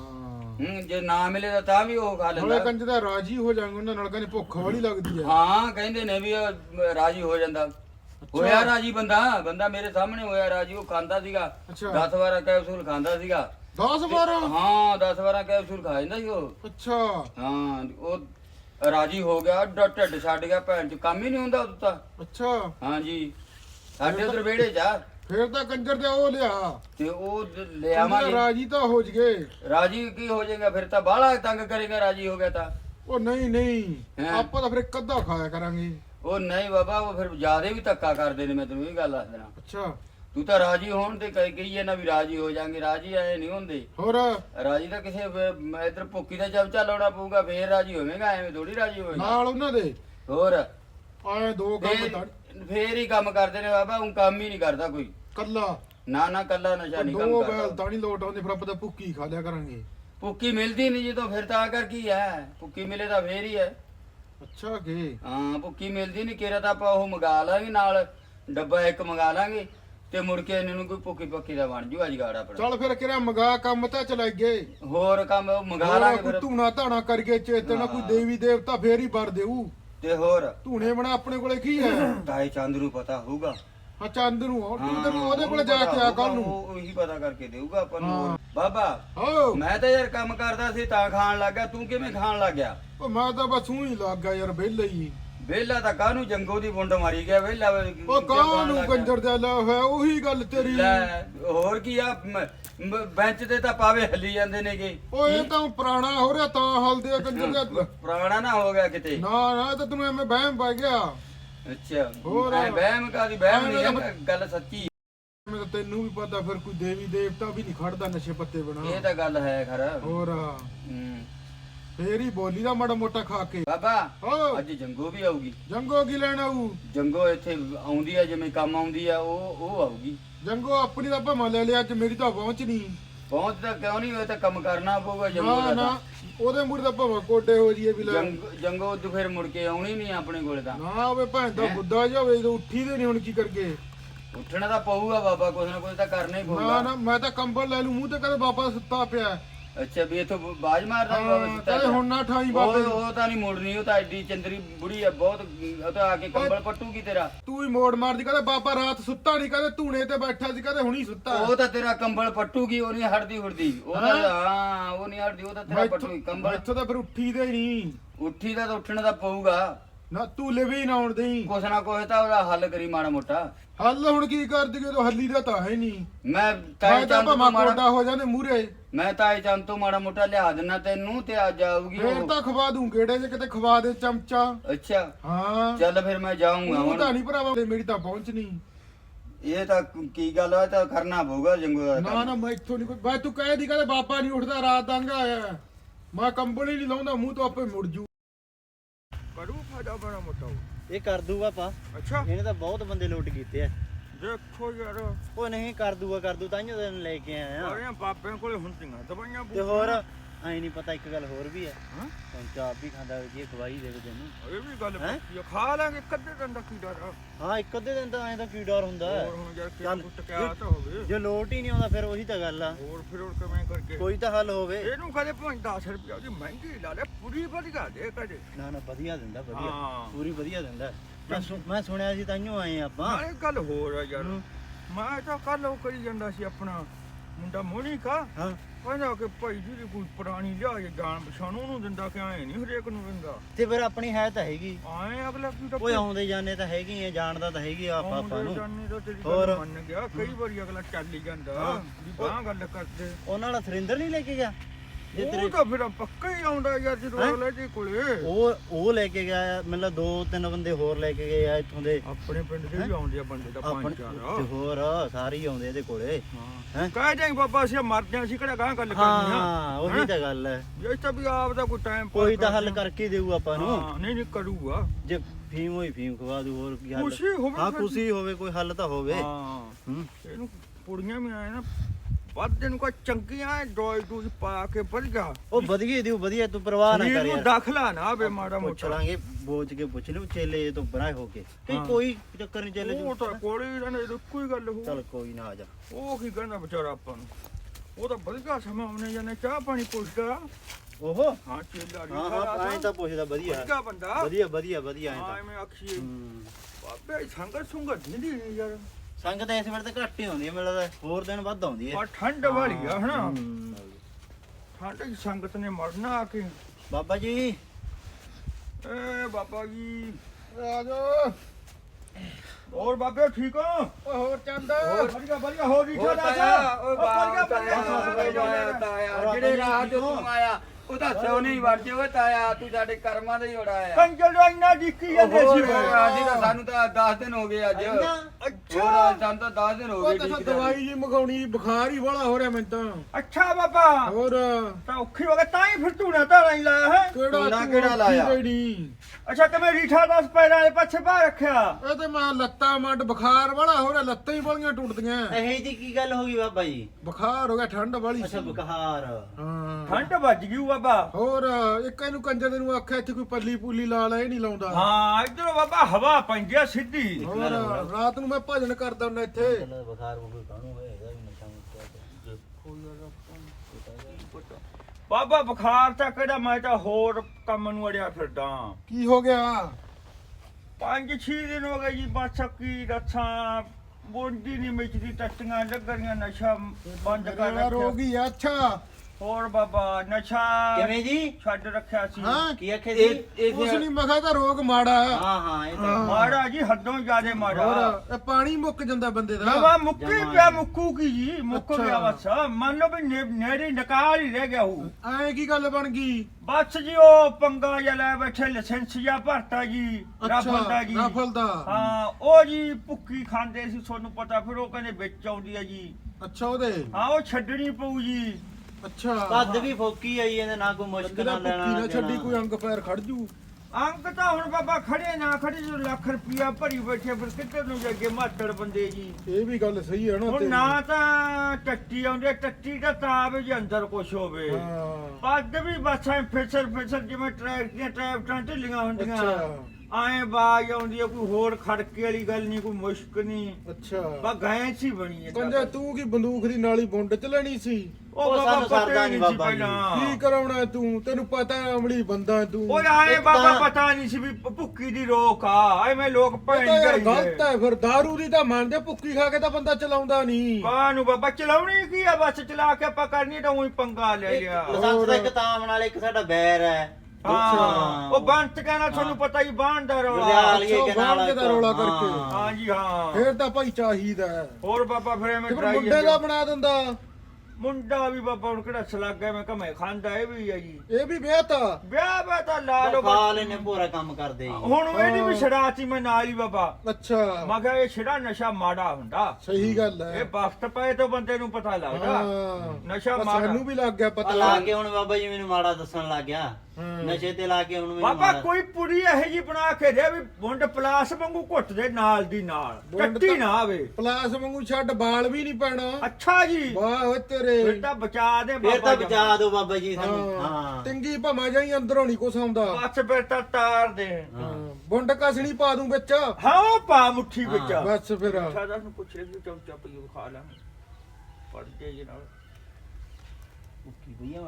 C: ਹੂੰ ਜੇ ਨਾ ਮਿਲੇ ਤਾਂ ਤਾਂ ਵੀ ਉਹ ਖਾ
D: ਨਾਲੇ
C: ਲੈਂਦਾ
D: ਕੰਜ ਦਾ ਰਾਜੀ ਹੋ ਜਾਣਗੇ ਉਹਨਾਂ ਨਾਲ ਕਹਿੰਦੇ ਭੁੱਖ ਵਾਲੀ ਲੱਗਦੀ ਹੈ।
C: ਹਾਂ ਕਹਿੰਦੇ ਨੇ ਵੀ ਉਹ ਰਾਜੀ ਹੋ ਜਾਂਦਾ। ਹੋਇਆ ਰਾਜੀ ਬੰਦਾ ਬੰਦਾ ਮੇਰੇ ਸਾਹਮਣੇ ਹੋਇਆ ਰਾਜੀ ਉਹ ਖਾਂਦਾ ਸੀਗਾ।
D: ਅੱਛਾ।
C: 10 12 ਕੈਪਸੂਲ ਖਾਂਦਾ ਸੀਗਾ।
D: 10 12
C: ਹਾਂ 10 12 ਕੈਪਸੂਲ ਖਾ ਜਾਂਦਾ ਸੀ ਉਹ।
D: ਅੱਛਾ।
C: ਹਾਂ ਉਹ ਰਾਜੀ ਹੋ ਗਿਆ ਡ- ਢਿੱਡ ਛੱਡ ਗਿਆ ਭੈਣ ਚ ਕੰਮ ਹੀ ਨਹੀਂ ਹੁੰਦਾ ਉਦੋਂ ਤਾਂ।
D: ਅੱਛਾ।
C: ਹਾਂਜੀ। ਸਾਡੇ ਉਧਰ ਵਿਹੜੇ ਜਾ
D: ਫੇਰ ਤਾਂ ਕੰਜਰ ਦੇ ਉਹ ਲਿਆ।
C: ਤੇ ਉਹ ਦ- ਲੈ
D: ਕੰਜਰ
C: ਆਵਾਂਗੇ।
D: ਰਾਜੀ ਤਾਂ ਹੋ ਜਗੇ।
C: ਰਾਜੀ ਕੀ ਹੋ ਜਾਏਗਾ ਫਿਰ ਤਾਂ ਬਾਹਲਾ ਤੰਗ ਕਰੇਗਾ ਰਾਜੀ ਹੋ ਗਿਆ ਤਾਂ।
D: ਉਹ ਨਹੀਂ ਨਹੀਂ।
C: ਹੈਂ?
D: ਆਪਾਂ ਤਾਂ ਫਿਰ ਇੱਕ ਅੱਧਾ ਖਾਇਆ ਕਰਾਂਗੇ।
C: ਉਹ ਨਹੀਂ ਬਾਬਾ ਉਹ ਫਿਰ ਜਿਆਦੇ ਵੀ ਧੱਕਾ ਕਰਦੇ ਨੇ ਮੈਂ ਤੈਨੂੰ ਇਹ ਗੱਲ ਦੱਸ ਦੇਣਾ
D: ਅੱਛਾ।
C: ਤੂੰ ਤਾਂ ਰਾਜੀ ਹੋਣ ਤੇ ਕਹੀ ਕਹੀਏ ਨਾ ਵੀ ਰਾਜੀ ਹੋ ਜਾਾਂਗੇ ਰਾਜੀ ਆਏ ਨਹੀਂ ਹੁੰਦੇ।
D: ਹੋਰ?
C: ਰਾਜੀ ਤਾਂ ਕਿਸੇ ਵੇ- ਮੈਂ ਇੱਧਰ ਭੁੱਕੀ ਦਾ ਚਮਚਾ ਲਾਉਣਾ ਪਊਗਾ ਫੇਰ ਰਾਜੀ ਹੋਵੇਗਾ ਐਵੇਂ ਥੋੜੀ ਰਾਜੀ ਹੋਵੇਗਾ
D: ਨਾਲ ਉਹਨਾਂ ਦੇ।
C: ਹੋਰ?
D: ਆਏ ਦੋ ਕੰਮ ਤਾਂ
C: ਫੇਰ ਫੇਰ ਹੀ ਕੰਮ ਕਰਦੇ ਨੇ ਬਾਬਾ ਉਹ ਕੰਮ ਹੀ ਨਹੀਂ ਕਰਦਾ ਕੋਈ।
D: ਕੱਲਾ।
C: ਨਾ ਨਾ ਕੱਲਾ ਨਸ਼ਾ ਨਹੀਂ
D: ਦੋ
C: ਕੰਮ
D: ਬੈਲ
C: ਕਰਦਾ
D: ਤਾਂ ਨਹੀਂ ਲੋਟ ਆਉਂਦੇ ਫਿਰ ਆਪਾਂ ਤਾਂ ਭੁੱਕੀ ਖਾ ਲਿਆ ਕਰਾਂਗੇ।
C: ਭੁੱਕੀ ਮਿਲਦੀ ਨਹੀਂ ਜਦੋਂ ਫਿਰ ਤਾਂ ਕਰ ਕੀ ਹੈ? ਭੁੱਕੀ ਮਿਲੇ ਤਾਂ ਫੇਰ ਹੀ ਹੈ।
D: ਅੱਛਾ ਕੀ?
C: ਹਾਂ ਭੁੱਕੀ ਮਿਲਦੀ ਨਹੀਂ ਕਿਰਾ ਤਾਂ ਆਪਾਂ ਉਹ ਮੰਗਾ ਲਾਂਗੇ ਨਾਲ ਡੱਬਾ ਇੱਕ ਮੰਗਾ ਲਾਂਗੇ ਤੇ ਮੁੜ ਕੇ ਇਹਨਾਂ ਨੂੰ ਕੋਈ ਭੁੱਕੀ ਪੱਕੀ ਦਾ ਬਣ ਜੂ ਅਜਗਾੜ ਆਪਣਾ।
D: ਚੱਲ ਫਿਰ ਕਿਰਾ ਮਗਾ ਕੰਮ ਤਾਂ ਚਲਾਈਏ।
C: ਹੋਰ ਕੰਮ ਉਹ ਮੰਗਾ ਲਾਂਗੇ ਫਿਰ।
D: ਧੂਣਾ ਧਾਣਾ ਕਰਕੇ ਚੇਤੇ ਨਾ ਕੋਈ ਦੇਵੀ ਦੇਵਤਾ ਫੇਰ ਹੀ ਵਰ ਦੇਊ।
C: ਤੇ ਹੋਰ?
D: ਧੂਣੇ ਬਣਾ ਆਪਣੇ ਕੋਲੇ ਕੀ ਹੈ?
C: ਤਾਏ ਚੰਦ ਨੂੰ ਪਤਾ ਹੋਊਗਾ।
D: ਹਾਂ ਚੰਦ ਨੂੰ। ਆਓ, ਤੂੰ ਤੈਨੂੰ ਉਹਦੇ ਕੋਲੇ ਜਾ ਕੇ ਆ ਕੱਲ ਨੂੰ।
C: ਉਹ ਉਹੀ ਪਤਾ ਕਰਕੇ ਦੇਊਗਾ ਆਪਾਂ ਨੂੰ। ਹੋਰ। ਬਾਬਾ
D: ਹੋ
C: ਮੈਂ ਤਾਂ ਯਾਰ ਕੰਮ ਕਰਦਾ ਸੀ ਤਾਂ ਖਾਣ ਲੱਗਾ ਤੂੰ ਕਿਵੇਂ ਖਾਣ ਲੱਗ ਗਿਆ?
D: ਉਹ ਮੈਂ ਤਾਂ ਬਸ ਊਂ ਹੀ ਲੱਗ ਗਿਆ ਯਾਰ ਵਿਹਲੇ ਹੀ।
C: ਵੇਲਾ ਤਾਂ ਕਾਹਨੂੰ ਜੰਗੋ ਦੀ ਵੁੰਡ ਮਾਰੀ ਗਿਆ ਵੇਲਾ
D: ਉਹ ਕਾਹ ਨੂੰ ਕੰਜਰ ਦੇ ਲਾ ਹੋਇਆ ਉਹੀ ਗੱਲ ਤੇਰੀ।
C: ਲੈ ਹੋਰ ਕੀ ਆ ਮ- ਮ- ਬੈਂਚ ਤੇ ਤਾਂ ਪਾਵੇ ਹੱਲੀ ਜਾਂਦੇ ਨੇਗੇ।
D: ਉਹ ਇਹ ਤਾਂ ਪੁਰਾਣਾ ਹੋ ਰਿਹਾ ਤਾਂ ਹਲਦੇ ਆ ਕੰਜਰ ਦੇ
C: ਪੁਰਾਣਾ ਨਾ ਹੋ ਗਿਆ ਕਿਤੇ।
D: ਨਾ ਨਾ ਇਹ ਤਾਂ ਤੈਨੂੰ ਐਵੇਂ ਵਹਿਮ ਪੈ ਗਿਆ।
C: ਅੱਛਾ
D: ਹੋਰ?
C: ਐ ਵਹਿਮ ਕਾਦੀ ਵਹਿਮ ਨਹੀਂ ਹੈ, ਗੱਲ ਸੱਚੀ।
D: ਮੈਂ ਤਾਂ ਤੈਨੂੰ ਵੀ ਪਤਾ ਫਿਰ ਕੋਈ ਦੇਵੀ ਦੇਵਤਾ ਵੀ ਨਹੀਂ ਖੜਦਾ ਨਸ਼ੇ ਪੱਤੇ ਬਣਾ
C: ਇਹ ਤਾਂ ਗੱਲ ਹੈ ਖਰਾ।
D: ਹੋਰ
C: ਹੂੰ।
D: ਫੇਰ ਹੀ ਬੋਲੀ ਦਾ ਮਾੜਾ ਮੋਟਾ ਖਾ ਕੇ।
C: ਬਾਬਾ ਅੱਜ ਜੰਗੋ ਵੀ ਆਊਗੀ।
D: ਜੰਗੋ ਕੀ ਲੈਣਾ ਉਹ
C: ਜੰਗੋ ਇੱਥੇ ਆਉਂਦੀ ਆ ਜਿਵੇਂ ਕੰਮ ਆਉਂਦੀ ਆ ਉਹ ਉਹ ਆਊਗੀ।
D: ਜੰਗੋ ਆਪਣੀ ਤਾਂ ਭਾਵੇਂ ਲੈ ਲਿਆ ਅੱਜ ਮੇਰੀ ਤਾਂ ਪਹੁੰਚ ਨਹੀਂ।
C: ਪਹੁੰਚ ਤਾਂ ਕਿਉਂ ਨਹੀਂ? ਹੋਏ ਤਾਂ ਕੰਮ ਕਰਨਾ ਪਊਗਾ ਜੰਗੋ
D: ਨਾ
C: ਦਾ
D: ਨਾ
C: ਤਾਂ।
D: ਉਹਦੇ ਮੂਰੇ ਤਾਂ ਭਾਵੇਂ ਕੋਡੇ ਹੋ ਜੀਏ ਵੀ ਲੈ
C: ਜੰਗ- ਜੰਗੋ ਤੂੰ ਫਿਰ ਮੁੜ ਕੇ ਆਉਣੀ ਨਹੀਂ ਆਪਣੇ ਕੋਲੇ ਤਾਂ।
D: ਨਾ ਹੋਵੇ ਭੈਣ ਦਾ ਬੁੱਧਾ ਜਾਵੇ ਜਦੋਂ ਉੱਠੀ ਦੇ ਨਹੀਂ ਹੁਣ ਕੀ ਕਰਗੇ
C: ਉੱਠਣਾ ਤਾਂ ਪਊਗਾ ਬਾਬਾ ਕੁਛ ਨਾ ਕੁਛ ਤਾਂ ਕਰਨਾ ਹੀ
D: ਨਾ
C: ਪਊਗਾ।
D: ਨਾ ਮੈਂ ਤਾਂ ਕੰਬਲ ਲੈ ਲੂ ਮੂੰਹ ਤੇ ਕਦੇ ਬਾਬਾ ਸੁੱਤਾ ਪਿਆ।
C: ਅੱਛਾ ਵੀ ਇਥੋਂ ਬਾਜ ਮਾਰਦਾ ਬਾਬਾ ਸਿੱਧਾ
D: ਕਦੇ ਹੁਣ ਨਾ ਠਾਈ ਬਾਬੇ
C: ਉਹ ਤਾਂ ਨਹੀਂ ਮੁੜਨੀ ਉਹ ਤਾਂ ਐਡੀ ਚੰਦਰੀ ਬੁੜੀ ਆ ਬਹੁਤ ਉਹ ਤਾਂ ਆ ਕੇ ਕੰਬਲ ਪੱਟੂਗੀ ਤੇਰਾ।
D: ਤੂੰ ਹੀ ਮੋੜ ਮਾਰਦੀ ਕਦੇ ਬਾਬਾ ਰਾਤ ਸੁੱਤਾ ਨਹੀਂ ਕਦੇ ਧੂਣੇ ਤੇ ਬੈਠਾ ਸੀ ਕਦੇ ਹੁਣੀ ਸੁੱਤਾ।
C: ਉਹ ਤਾਂ ਤੇਰਾ ਕੰਬਲ ਪੱਟੂਗੀ ਉਹ ਨਹੀਂ ਹਟਦੀ ਹੁੜਦੀ ਉਹ ਤਾਂ ਹਾਂ? ਉਹ ਨਹੀਂ ਹਟਦੀ ਉਹ ਤਾਂ ਤੇਰਾ ਪੱਟੂਗੀ ਕੰਬਲ।
D: ਇੱਥੋਂ ਤਾਂ ਫਿਰ ਉੱਠੀ ਦੇ ਨਹੀਂ।
C: ਉੱਠੀ ਦਾ ਤਾਂ ਉੱਠਣ ਦਾ ਪਊਗਾ।
D: ਨਾ ਤੂੰ ਲਿਵੇ ਨਾ ਆਉਣ ਦੇਈ।
C: ਕੁਛ ਨਾ ਕੁਛ ਤਾਂ ਉਹਦਾ ਹੱਲ ਕਰੀ ਮਾੜਾ ਮੋਟਾ।
D: ਹੱਲ ਹੁਣ ਕੀ ਕਰਦੀ ਜਦੋਂ ਹੱਲੀ ਦਾ ਤਾਂ ਹੈ ਨਹੀਂ।
C: ਮੈਂ ਤਾਏ
D: ਮੈਂ ਤਾਂ
C: ਚੰਦ ਤੋਂ
D: ਭਾਵੇਂ
C: ਮਾੜਾ
D: ਕੋਡਾ ਹੋ ਜਾਂਦੇ ਮੂਰੇ
C: ਮੈਂ ਤਾਏ ਚੰਦ ਤੋਂ ਮਾੜਾ ਮੋਟਾ ਲਿਆ ਦੇਣਾ ਤੈਨੂੰ ਤੇ ਅੱਜ ਆਊਗੀ
D: ਫੇਰ
C: ਉਹ।
D: ਤਾਂ ਖਵਾ ਦੂੰ ਗੇੜੇ ਜੇ ਕਿਤੇ ਖਵਾ ਦੇ ਚਮਚਾ।
C: ਅੱਛਾ।
D: ਹਾਂ।
C: ਚੱਲ ਫਿਰ ਮੈਂ ਜਾਊਂਗਾ ਹੁਣ।
D: ਤਾਂ ਨਹੀਂ ਭਰਾਵਾ ਤੇ ਮੇਰੀ ਤਾਂ ਪਹੁੰਚ ਨਹੀਂ।
C: ਇਹ ਤਾਂ ਕੀ ਗੱਲ ਆ ਇਹ ਤਾਂ ਕਰਨਾ ਪਊਗਾ ਜੰਗੂ ਦਾ
D: ਨਾ
C: ਕੰਮ।
D: ਨਾ ਮੈਂ ਇੱਥੋਂ ਨਹੀਂ ਕੋਈ ਬਈ ਤੂੰ ਕਹਿ ਦੀ ਕਦੇ ਬਾਬਾ ਨਹੀਂ ਉੱਠਦਾ ਰਾਤ ਦੰਗਾ ਆਇਆ। ਮੈਂ ਕੰਬਲ ਹੀ ਨਹੀਂ ਲਾਉਂਦਾ ਮੂੰਹ ਤੋਂ ਆਪੇ ਮੁੜ ਜੂ।
B: ਕਰੂ ਫਾਇਦਾ ਬੜਾ ਮੋਟਾ ਉਹ।
E: ਇਹ ਕਰ ਦੂਗਾ ਪਾ
B: ਅੱਛਾ।
E: ਇਹਨੇ ਤਾਂ ਬਹੁਤ ਬੰਦੇ ਲੁੱਟ ਕੀਤੇ ਆ।
B: ਦੇਖੋ ਯਾਰ।
E: ਉਹ ਨਹੀਂ ਕਰ ਦੂਗਾ ਕਰ ਦੂ ਤਾਈਓ ਤੈਨੂੰ ਲੈ ਕੇ ਆਇਆ।
B: ਸਾਰਿਆਂ ਬਾਬਿਆਂ ਕੋਲੇ ਹੁੰਦੀਆਂ ਦਵਾਈਆਂ
E: ਤੇ ਹੋਰ ਐ ਨਹੀਂ ਪਤਾ ਇੱਕ ਗੱਲ ਹੋਰ ਵੀ ਹੈ
B: ਹਾਂ?
E: ਹੁਣ ਚਾਪ ਵੀ ਖਾਂਦਾ ਜੀ ਇਹ ਖਵਾਈ ਦੇ ਦੇ ਨੂੰ
B: ਇਹ ਵੀ ਗੱਲ
E: ਹੈਂ?
B: ਪੱਕੀ ਆ। ਖਾ ਲਾਂਗੇ ਕੱਦੇ ਦਿਨ ਦਾ ਕੀ ਡਰ ਆ?
E: ਹਾਂ ਇੱਕ ਅੱਧੇ ਦਿਨ ਤਾਂ ਐ ਤਾਂ ਕੀ ਡਰ ਹੁੰਦਾ। ਹੈ।
B: ਹੋਰ ਹੁਣ ਯਾਰ ਕਿਹੜਾ
E: ਚੱਲ,
B: ਕੁੱਟ ਕੇ ਆ ਤਾਂ ਹੋਵੇ।
E: ਜੇ ਲੋਟ ਹੀ ਨਹੀਂ ਆਉਂਦਾ ਫਿਰ ਉਹੀ ਤਾਂ ਗੱਲ ਆ।
B: ਹੋਰ ਫਿਰ ਹੋਰ ਕਿਵੇਂ ਕਰਕੇ
E: ਕੋਈ ਤਾਂ ਹੱਲ ਹੋਵੇ।
B: ਇਹਨੂੰ ਕਦੇ ਭਾਵੇਂ 10 ਰੁਪਏ ਉਹਦੀ ਮਹਿੰਗੀ ਲਾ ਲੈ ਪੂਰੀ ਵਧੀਆ ਦੇ ਕਦੇ।
E: ਨਾ ਨਾ ਵਧੀਆ ਦਿੰਦਾ ਵਧੀਆ।
B: ਹਾਂ।
E: ਪੂਰੀ ਵਧੀਆ ਦਿੰਦਾ। ਮੈਂ ਸੁ- ਮੈਂ ਸੁਣਿਆ ਸੀ ਤਾਈਓ ਆਏ ਆਪਾਂ।
B: ਨਾਲੇ ਗੱਲ ਹੋਰ ਆ ਯਾਰ। ਮੈਂ ਤਾਂ ਕੱਲ ਉਹ ਕਰੀ ਜਾਂਦਾ ਸੀ ਆਪਣਾ। ਮੁੰਡਾ ਮੋਣੀ ਕਾ?
E: ਹਾਂ।
B: ਕਹਿੰਦਾ ਕਿ ਭਾਈ ਜੀ ਦੀ ਕੋਈ ਪੁਰਾਣੀ ਲਿਆ ਜੇ ਜਾਣ ਪਛਾਣ ਉਹਨੂੰ ਦਿੰਦਾ ਕਿ ਐ ਨਹੀਂ ਹਰੇਕ ਨੂੰ ਦਿੰਦਾ।
E: ਤੇ ਫਿਰ ਆਪਣੀ ਹੈ ਤਾਂ ਹੈਗੀ।
B: ਆਏ ਅਗਲਾ ਕੀ ਤਾਂ
E: ਕੋਈ ਆਉਂਦੇ ਜਾਂਦੇ ਤਾਂ ਹੈਗੀ ਆ ਜਾਣਦਾ ਤਾਂ ਹੈਗੀ ਆ ਆਪਾਂ ਆਪਾਂ ਨੂੰ।
B: ਤਾਂ ਤੇਰੀ? ਗੱਲ ਮੰਨ ਗਿਆ ਕਈ ਵਾਰੀ ਅਗਲਾ ਚੱਲ ਹੀ ਜਾਂਦਾ। ਵੀ ਬਾਹ ਗੱਲ ਕਰਦੇ।
E: ਉਹਨਾਂ ਨਾਲ ਸੁਰਿੰਦਰ ਨਹੀਂ ਲੈ ਕੇ ਗਿਆ? ਜੇ
B: ਉਹ
E: ਤੇਰੇ
B: ਤਾਂ ਫਿਰ ਪੱਕਾ ਹੀ ਆਉਂਦਾ ਯਾਰ ਜਦੋਂ
E: ਹੈਂ?
B: ਅਗਲੇ ਦੇ ਕੋਲੇ।
E: ਉਹ ਉਹ ਲੈ ਕੇ ਗਿਆ ਮਤਲਬ ਦੋ ਤਿੰਨ ਬੰਦੇ ਹੋਰ ਲੈ ਕੇ ਗਏ ਆ ਇੱਥੋਂ ਦੇ।
B: ਆਪਣੇ ਪਿੰਡ ਦੇ ਵੀ ਆਉਂਦੇ ਆ ਬੰਦੇ ਦਾ ਪੰਜ ਚਾਰ।
E: ਤੇ ਹੋਰ ਸਾਰੇ ਹੀ ਆਉਂਦੇ ਇਹਦੇ ਕੋਲੇ। ਹੈਂ?
B: ਕਹਿ ਜਾਈ ਬਾਬਾ ਅਸੀਂ ਮਰਦੇ ਅਸੀਂ ਕਿਹੜਾ ਗਾਂ ਗੱਲ ਕਰਨੀ ਆ?
E: ਹਾਂ ਉਹੀ ਤਾਂ ਗੱਲ ਹੈ।
B: ਜੇ ਤਾਂ ਵੀ ਆਪ ਦਾ ਕੋਈ ਟਾਈਮ
E: ਕੋਈ ਤਾਂ ਹੱਲ ਕਰਕੇ ਦੇਊ ਆਪਾਂ ਨੂੰ।
B: ਹਾਂ ਨਹੀਂ ਨਹੀਂ ਕਰੂਗਾ।
E: ਜੇ ਫੀਮ ਹੋਈ ਫੀਮ ਖਵਾ ਦੂ ਹੋਰ ਕੀ ਹੱਲ?
B: ਖੁਸ਼ੀ ਹੋਵੇ
E: ਹਾਂ
B: ਫਿਰ।
E: ਖੁਸ਼ੀ ਹੋਵੇ ਕੋਈ ਹੱਲ ਤਾਂ ਹੋਵੇ।
B: ਹਾਂ।
E: ਹੂੰ।
B: ਇਹਨੂੰ ਪੁੜੀਆਂ ਵੀ ਆਏ ਨਾ ਵੱਧ ਨੂੰ ਕੋਈ ਚੰਗੀਆਂ ਡੋਈ ਡੂਜ ਪਾ ਕੇ ਵਧੀਆ।
E: ਉਹ ਵਧੀਆ ਦਿਓ ਵਧੀਆ ਤੂੰ ਪਰਵਾਹ ਨਾ ਕਰ
B: ਨੂੰ
E: ਯਾਰ
B: ਦਾਖਲਾ ਨਾ ਆਵੇ ਮਾੜਾ
E: ਪੁੱਛ
B: ਮੋਟਾ।
E: ਲਾਂਗੇ ਬੋਝ ਕੇ ਪੁੱਛ ਲਿਓ ਚੇਲੇ ਤੋਂ ਬਣਾ ਹੋ ਕੇ। ਕਿ
B: ਹਾਂ।
E: ਕੋਈ ਚੱਕਰ ਨਹੀਂ ਚੇਲੇ
B: ਉਹ ਤਾਂ ਕੋਲੇ ਹੀ ਰਹਿੰਦੇ ਜਦੋਂ ਕੋਈ ਗੱਲ ਹੋ
E: ਚੱਲ ਕੋਈ ਨਾ ਆ ਜਾ।
B: ਉਹ ਕੀ ਕਹਿੰਦਾ ਵਿਚਾਰਾ ਆਪਾਂ ਨੂੰ? ਉਹ ਤਾਂ ਵਧੀਆ ਸਮਾਂ ਉਹਨੇ ਜਾਨੇ ਚਾਹ ਪਾਣੀ ਪੁੱਛਦਾ।
E: ਓਹੋ।
B: ਹਾਂ ਚੇਲਾ
E: ਹਾਂ ਹਾਂ ਐਂ ਤਾਂ ਪੁੱਛਦਾ ਵਧੀਆ।
B: ਵਧੀਆ ਬੰਦਾ।
E: ਵਧੀਆ ਵਧੀਆ ਵਧੀਆ ਐਂ
B: ਹਾਂ
E: ਤਾਂ
B: ਐਵੇਂ ਆਖੀਏ।
E: ਹੂੰ।
B: ਬਾਬੇ ਸੰਗਤ ਸੁੰਗਤ ਨਹੀਂ ਦੀ ਯਾਰ।
E: ਸੰਗਤ ਇਸ ਵੇਲੇ ਤਾਂ ਘੱਟ ਹੀ ਹੁੰਦੀ ਹੈ ਮੈਨੂੰ ਲੱਗਦਾ ਹੋਰ ਦਿਨ ਵੱਧ ਆਉਂਦੀ ਹੈ।
B: ਆ ਠੰਡ ਵਾਲੀ ਆ ਹਨਾ?
E: ਹੂੰ।
B: ਠੰਡ ਦੀ ਸੰਗਤ ਨੇ ਮਰਨਾ ਆ ਕੇ।
E: ਬਾਬਾ ਜੀ।
B: ਏ ਬਾਬਾ ਜੀ
D: ਆ ਜਾ
B: ਹੋਰ ਬਾਬੇ ਠੀਕ ਹੋ?
D: ਓ ਹੋਰ ਚੰਦ।
B: ਹੋਰ ਵਧੀਆ ਵਧੀਆ ਹੋ ਜੀ
C: ਉਹ
B: ਠਾਡਾ
C: ਤਾਇਆ ਓਏ
B: ਵਧੀਆ।
C: ਤਾਇਆ ਜਿਹੜੇ ਰਾਹ ਤੋਂ ਤੂੰ ਆਇਆ ਉਹ ਤਾਂ ਸੋਨੇ ਹੀ ਵੜ ਜੇ ਓਏ ਤਾਇਆ ਤੂੰ ਸਾਡੇ ਕਰਮਾਂ ਦਾ ਹੀ ਉੜਾ ਆਇਆ।
B: ਕੰਜਲ ਦਾ ਇੰਨਾ ਡਿੱਕੀ ਜਾਂਦੇ ਸੀ
C: ਅਸੀਂ ਤਾਂ ਸਾਨੂੰ ਤਾਂ 10 ਦਿਨ ਹੋ ਗਏ ਅੱਜ। ਹੋਰ
B: ਅੱਛਾ।
C: ਸਾਨੂੰ ਤਾਂ 10 ਦਿਨ ਹੋ
D: ਉਹ
C: ਗਏ
D: ਤਾਂ
C: ਠੀਕ
D: ਦਵਾਈ ਜੀ ਮਗਾਉਣੀ ਬੁਖਾਰ ਹੀ ਵਾਲਾ ਹੋ ਰਿਹਾ ਮੈਨੂੰ ਤਾਂ।
B: ਅੱਛਾ ਬਾਬਾ।
D: ਹੋਰ।
B: ਤਾਂ ਔਖੀ ਹੋ ਗਿਆ ਤਾਂ ਹੀ ਫਿਰ ਤੂੰ ਨਾ ਤਾਂ ਨਹੀਂ ਲਾਇਆ ਹੈ।
D: ਕਿਹੜਾ
C: ਤੂੰ ਨਾ
D: ਤੂੰ
C: ਕਿਹੜਾ ਲਾਇਆ?
D: ਕੀ ਲੈਣੀ?
B: ਅੱਛਾ ਕਿ ਮੈਂ ਰੀਠਾ ਦਸ ਪੈਰਾਂ ਦੇ ਪਿੱਛੇ ਪਾ ਰੱਖਿਆ।
D: ਇਹ ਤੇ ਮੈਂ ਲੱਤਾਂ ਮੱਡ ਬੁਖਾਰ ਵਾਲਾ ਹੋ ਰਿਹਾ ਲੱਤਾਂ ਹੀ ਬੜੀਆਂ ਟੁੱਟਦੀਆਂ।
E: ਇਹ ਜੀ ਕੀ ਗੱਲ ਹੋ ਗਈ ਬਾਬਾ ਜੀ?
D: ਬੁਖਾਰ ਹੋ ਗਿਆ ਠੰਡ ਵਾਲੀ
E: ਅੱਛਾ ਬੁਖਾਰ।
D: ਹਾਂ।
B: ਠੰਡ ਵੱਜ ਗਈ ਬਾਬਾ।
D: ਹੋਰ ਇੱਕ ਇਹਨੂੰ ਕੰਜਰ ਨੂੰ ਆਖਿਆ ਇੱਥੇ ਕੋਈ ਪੱਲੀ ਪੁੱਲੀ ਲਾ ਲੈ ਇਹ ਨਹੀਂ ਲਾਉਂਦਾ।
B: ਹਾਂ ਇਧਰੋਂ ਬਾਬਾ ਹਵਾ ਪੈਂਦੀ ਆ ਸਿੱਧੀ।
D: ਹੋਰ ਰਾਤ ਨੂੰ ਮੈਂ ਭਜਨ ਕਰਦਾ ਹੁੰਦਾ ਇੱਥੇ।
E: ਚੱਲ ਬੁਖਾਰ ਕਾਹਨੂੰ ਵੀ ਨਸ਼ਾ
B: ਬਾਬਾ ਬੁਖਾਰ ਤਾਂ ਕਿਹੜਾ ਮੈਂ ਤਾਂ ਹੋਰ ਕੰਮ ਨੂੰ ਅੜਿਆ ਫਿਰਦਾ।
D: ਕੀ ਹੋ ਗਿਆ?
B: ਪੰਜ ਛੇ ਦਿਨ ਹੋ ਗਏ ਜੀ ਬਸ ਕੀ ਰੱਛਾਂ ਬੋਂਦੀ ਨਹੀਂ ਮਿਚਦੀ ਟੱਟੀਆਂ ਲੱਗਰੀਆਂ ਨਸ਼ਾ ਬੰਦ ਕਰ
D: ਮੇਰਾ
B: ਰੱਖਿਆ
D: ਰੋਗ ਆ। ਅੱਛਾ
B: ਹੋਰ ਬਾਬਾ? ਨਸ਼ਾ
E: ਕਿਵੇਂ ਜੀ?
B: ਛੱਡ ਰੱਖਿਆ ਸੀ।
D: ਹਾਂ
E: ਕੀ ਆਖੇ ਜੀ
C: ਇਹ
D: ਉਸ ਨਹੀਂ ਮਖਾ ਤਾਂ ਰੋਗ ਮਾੜਾ ਹੈ।
E: ਹਾਂ ਇਹ ਤਾਂ
B: ਮਾੜਾ ਜੀ ਹੱਦੋਂ ਜ਼ਿਆਦੇ ਮਾੜਾ।
D: ਹੋਰ ਇਹ ਪਾਣੀ ਮੁੱਕ ਜਾਂਦਾ ਬੰਦੇ ਦਾ।
B: ਨਵਾ ਮੁੱਕੀ ਪਿਆ। ਮੁੱਕੂ ਕੀ ਜੀ? ਮੁੱਕ। ਗਿਆ ਬਸ। ਮੰਨ ਲਓ ਵੀ ਨੇੜੇ ਨਕਾਲ ਹੀ ਰਹਿ ਗਿਆ ਹੂੰ
D: ਐ ਕੀ ਗੱਲ ਬਣ ਗਈ?
B: ਬਸ ਜੀ ਉਹ ਪੰਗਾ ਜਿਹਾ ਲੈ ਬੈਠੇ ਲਾਇਸੈਂਸ ਜਿਹਾ ਭਰਤਾ ਜੀ। ਰਾਫਲ ਦਾ ਜੀ।
D: ਰਾਫਲ ਦਾ।
B: ਹਾਂ ਉਹ ਜੀ ਭੁੱਕੀ ਖਾਂਦੇ ਸੀ ਤੁਹਾਨੂੰ ਪਤਾ ਫਿਰ ਉਹ ਕਹਿੰਦੇ ਵਿੱਚ ਆਉਂਦੀ ਹੈ ਜੀ।
D: ਅੱਛਾ ਉਹਦੇ।
B: ਹਾਂ ਉਹ ਛੱਡਣੀ ਪਊ ਜੀ।
D: ਅੱਛਾ।
E: ਪੱਦ ਵੀ ਫੋਕੀ ਆਈ ਇਹਦੇ ਨਾ ਕੋਈ ਮੁਸ਼ਕਲ ਨਾ ਲੈਣਾ
D: ਨਾ ਛੱਡੀ। ਕੋਈ ਅੰਗ ਪੈਰ ਖੜ ਜੂ।
B: ਅੰਕ ਤਾਂ ਹੁਣ ਬਾਬਾ ਖੜੇ ਨਾ ਖੜੇ ਜੋ ਲੱਖ ਰੁਪਿਆ ਭਰੀ ਬੈਠੇ ਫਿਰ ਕਿੱਧਰ ਨੂੰ ਜਾਗੇ ਮਾਤੜ ਬੰਦੇ ਜੀ।
D: ਇਹ ਵੀ ਗੱਲ ਸਹੀ ਹੈ ਨਾ
B: ਹੁਣ
D: ਤੇਰੀ।
B: ਨਾ ਤਾਂ ਟੱਟੀ ਆਉਂਦੇ ਟੱਟੀ ਦਾ ਤਾਂ ਵੀ ਜੇ ਅੰਦਰ ਕੁਛ ਹੋਵੇ।
D: ਹਾਂ।
B: ਪੱਦ ਵੀ ਬਸ ਐ ਫਿਸਲ ਫਿਸਲ ਜਿਵੇਂ ਟਰੈਕ ਦੀਆਂ ਟਰੈਕਟਰਾਂ ਢਿੱਲੀਆਂ ਹੁੰਦੀਆਂ।
D: ਅੱਛਾ।
B: ਆਏ ਬਾਜ ਆਉਂਦੀ ਆ ਕੋਈ ਹੋਰ ਖੜਕੇ ਵਾਲੀ ਗੱਲ ਨਹੀਂ ਕੋਈ ਮੁਸ਼ਕ ਨਹੀਂ।
D: ਅੱਛਾ।
B: ਬਾ ਗਏ ਸੀ ਬਣੀ ਹੈ
D: ਕੰਜਾ ਤੂੰ ਕੀ ਬੰਦੂਕ ਦੀ ਨਾਲੀ ਬੁੰਡ ਚ ਲੈਣੀ ਸੀ?
B: ਉਹ ਬਾਬਾ
E: ਸਾਨੂੰ
B: ਪਤਾ
E: ਸਰਦਾ
B: ਹੀ
E: ਨੀ
B: ਨਹੀਂ ਸੀ
E: ਬਾਬਾ ਜੀ।
D: ਕੀ
B: ਪਹਿਲਾਂ
D: ਕਰਾਉਣਾ ਤੂੰ? ਤੈਨੂੰ ਪਤਾ ਹੈ ਅਮਲੀ ਬੰਦਾ ਹੈ ਤੂੰ।
B: ਓਏ ਆਏ
E: ਇੱਕ
B: ਬਾਬਾ
E: ਤਾਂ-
B: ਪਤਾ ਨਹੀਂ ਸੀ ਵੀ ਭ- ਭੁੱਕੀ ਦੀ ਰੋਕ ਆ। ਐਵੇਂ ਲੋਕ
D: ਇਹ
B: ਭੈਣ
D: ਤਾਂ ਯਾਰ ਗਲਤ ਹੈ ਫਿਰ। दारू ਦੀ ਤਾਂ ਮੰਨਦੇ ਭੁੱਕੀ ਖਾ ਕੇ ਤਾਂ ਬੰਦਾ ਚਲਾਉਂਦਾ ਨਹੀਂ।
B: ਕਾਨੂੰ ਬਾਬਾ? ਚਲਾਉਣੀ ਕੀ ਆ? ਬਸ ਚਲਾ ਕੇ ਆਪਾਂ ਕਰਨੀ ਤਾਂ ਉਹੀ ਪੰਗਾ ਲੈ ਲਿਆ।
E: ਲਾਇਸੈਂਸ ਦਾ ਇੱਕ ਤਾਮ ਨਾਲ ਇੱਕ ਸਾਡਾ ਬੈਰ ਹੈ।
B: ਹਾਂ। ਉਹ ਬੰਤ ਕਹਿੰਦਾ ਤੁਹਾਨੂੰ ਪਤਾ ਹੀ ਬਾਣ ਦਾ ਰੌਲਾ।
D: ਅੱਛਾ,
E: ਕਨਾਲ
D: ਬਾਹਰ ਦਾ ਰੌਲਾ ਕਰਕੇ।
B: ਹਾਂ ਜੀ ਹਾਂ।
D: ਫੇਰ ਤਾਂ ਭਾਈ ਚਾਹੀਦਾ ਹੈ।
B: ਹੋਰ ਬਾਬਾ ਫਿਰ ਐਵੇਂ
D: ਤੇ ਫਿਰ
B: ਡਰਾਈ
D: ਮੁੰਡੇ ਦਾ। ਬਣਾ ਦਿੰਦਾ।
B: ਮੁੰਡਾ ਵੀ ਬਾਬਾ ਹੁਣ ਕਿਹੜਾ ਸਲਾਗਾ ਮੈਂ ਕਮੇ ਖਾਂਦਾ ਇਹ ਵੀ ਆ ਜੀ।
D: ਇਹ ਵੀ ਵਿਆਹ ਤਾਂ।
B: ਵਿਆਹ ਵਾ ਤਾਂ ਲਾ ਲਓ
E: ਖਾ ਲੈਨੇ ਪੂਰਾ ਕੰਮ ਕਰਦੇ ਜੀ
B: ਹੁਣ ਇਹਦੀ ਵੀ ਛੜਾਤੀ ਮੈਂ ਨਾਲ ਹੀ ਬਾਬਾ।
D: ਅੱਛਾ।
B: ਮੈਂ ਕਿਹਾ ਇਹ ਛੜਾ ਨਸ਼ਾ ਮਾੜਾ ਹੁੰਦਾ।
D: ਸਹੀ ਗੱਲ
B: ਇਹ
D: ਹੈ
B: ਵਕਤ ਪਏ ਤੋਂ ਬੰਦੇ ਨੂੰ ਪਤਾ ਲੱਗਦਾ।
D: ਹਾਂ।
B: ਨਸ਼ਾ
D: ਬਸ
B: ਮਾੜਾ।
D: ਸਾਨੂੰ ਵੀ ਲੱਗ ਗਿਆ ਪਤਾ।
E: ਲਾ ਕੇ ਹੁਣ ਬਾਬਾ ਜੀ ਮੈਨੂੰ ਮਾੜਾ ਦੱਸਣ ਲੱਗ ਗਿਆ। ਨਸ਼ੇ ਤੇ ਲਾ ਕੇ ਹੁਣ ਮੈਨੂੰ
B: ਬਾਬਾ ਕੋਈ ਪੁੜੀ ਇਹੋ ਜੀ ਬਣਾ ਕੇ ਦੇ ਵੀ ਮੁੰਡ ਪਲਾਸ ਵਾਂਗੂ ਘੁੱਟ ਦੇ ਨਾਲ ਦੀ ਨਾਲ।
D: ਬੁੰਡ
B: ਕੱਟੀ
D: ਤਾਂ-
B: ਨਾ ਆਵੇ।
D: ਪਲਾਸ ਵਾਂਗੂ ਛੱਡ ਬਾਲ ਵੀ ਨਹੀਂ ਪੈਣਾ।
B: ਅੱਛਾ ਜੀ।
D: ਵਾਹ ਓਏ ਤੇਰੇ।
B: ਫਿਰ ਤਾਂ ਬਚਾ ਦੇ
E: ਫੇਰ ਤਾਂ ਬਚਾ ਦਿਓ ਬਾਬਾ ਜੀ ਸਾਨੂੰ।
D: ਹਾਂ।
E: ਹਾਂ।
D: ਟਿੰਗੀ ਭਮਾ ਜਾਈ ਅੰਦਰੋਂ ਨਹੀਂ ਕੁਛ ਆਉਂਦਾ।
B: ਬਸ ਫਿਰ ਤਾਂ ਤਾਰ ਦੇ।
D: ਹਾਂ। ਬੁੰਡ ਕਸਣੀ ਪਾ ਦੂੰ ਵਿੱਚ।
B: ਹਾਂ ਉਹ ਪਾ ਮੁੱਠੀ ਵਿੱਚ।
E: ਹਾਂ,
D: ਬਸ ਫਿਰ।
B: ਸਾਦਾ ਨੂੰ ਪੁੱਛੇ ਕਿ ਚੌ ਚੱਪ ਹੀ ਖਾ ਲਾਂ ਪੜ ਜੇ ਜੀ ਨਾਲ।
E: ਭੁੱਖੀ ਪਈ ਆ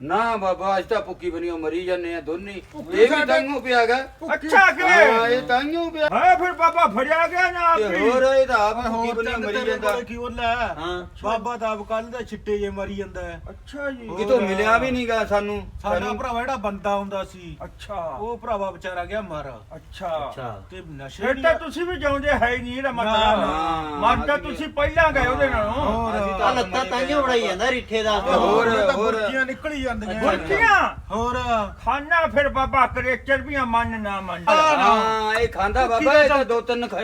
C: ਨਾ ਬਾਬਾ ਅੱਜ ਤਾਂ ਭੁੱਕੀ ਬਣੀ ਉਹ ਮਰੀ ਜਾਂਦੇ ਆ ਦੋਨੇ। ਇਹ ਵੀ ਤਾਂਗੂ ਪਿਆਗਾ
B: ਅੱਛਾ
C: ਹਾਂ ਇਹ ਤਾਂਗੂ ਪਿਆ।
B: ਹੈ ਫਿਰ ਬਾਬਾ ਫੜਿਆ ਗਿਆ ਨਾ
C: ਤੇ
B: ਆਪੀ
C: ਹੋਰ ਇਹ ਤਾਂ ਆਪ ਭੁੱਕੀ ਬਣੀ ਮਰੀ ਜਾਂਦਾ।
A: ਕੀ ਉਹਲਾ
E: ਹਾਂ?
A: ਬਾਬਾ ਦਾ ਕੱਲ ਦਾ ਛਿੱਟੇ ਜੇ ਮਰੀ ਜਾਂਦਾ ਹੈ।
B: ਅੱਛਾ ਜੀ।
C: ਕਿਤੋਂ ਮਿਲਿਆ ਵੀ ਨਹੀਂਗਾ ਸਾਨੂੰ?
A: ਸਾਡਾ ਭਰਾਵਾ ਜਿਹੜਾ ਬੰਦਾ ਹੁੰਦਾ ਸੀ
B: ਅੱਛਾ।
A: ਉਹ ਭਰਾਵਾ ਵਿਚਾਰਾ ਗਿਆ ਮਾਰਾ।
B: ਅੱਛਾ।
E: ਅੱਛਾ।
A: ਤੇ ਨਸ਼ੇ
B: ਫਿਰ ਤਾਂ ਤੁਸੀਂ ਵੀ ਜਾਉਂਦੇ ਹੈ ਹੀ ਨਹੀਂ ਇਹਦਾ
A: ਨਾ,
B: ਮਤਲਬ
C: ਨਾ।
B: ਤਾਂ ਤੁਸੀਂ ਪਹਿਲਾਂ ਗਏ ਉਹਦੇ ਨਾਲੋਂ।
A: ਹੋਰ
C: ਅਸੀਂ
E: ਆ ਲੱਤਾਂ ਤਾਂਹੀਓ ਬਣਾਈ ਜਾਂਦਾ ਰਿੱਠੇ ਦਾ।
C: ਹੋਰ,
A: ਹੋਰ ਤਾਂ
C: ਹੋਰ।
A: ਨਿਕਲੀ ਜਾਂਦੀਆਂ
B: ਗੁਰਕੀਆਂ
A: ਹੋਰ?
B: ਖਾਣਾ ਫਿਰ ਬਾਬਾ ਕਰੇ ਚਰਬੀਆਂ ਮੰਨ ਨਾ ਮੰਨ।
C: ਹਾਂ ਇਹ ਖਾਂਦਾ ਬਾਬਾ ਇਹ ਤਾਂ ਦੋ ਤਿੰਨ ਖਾ-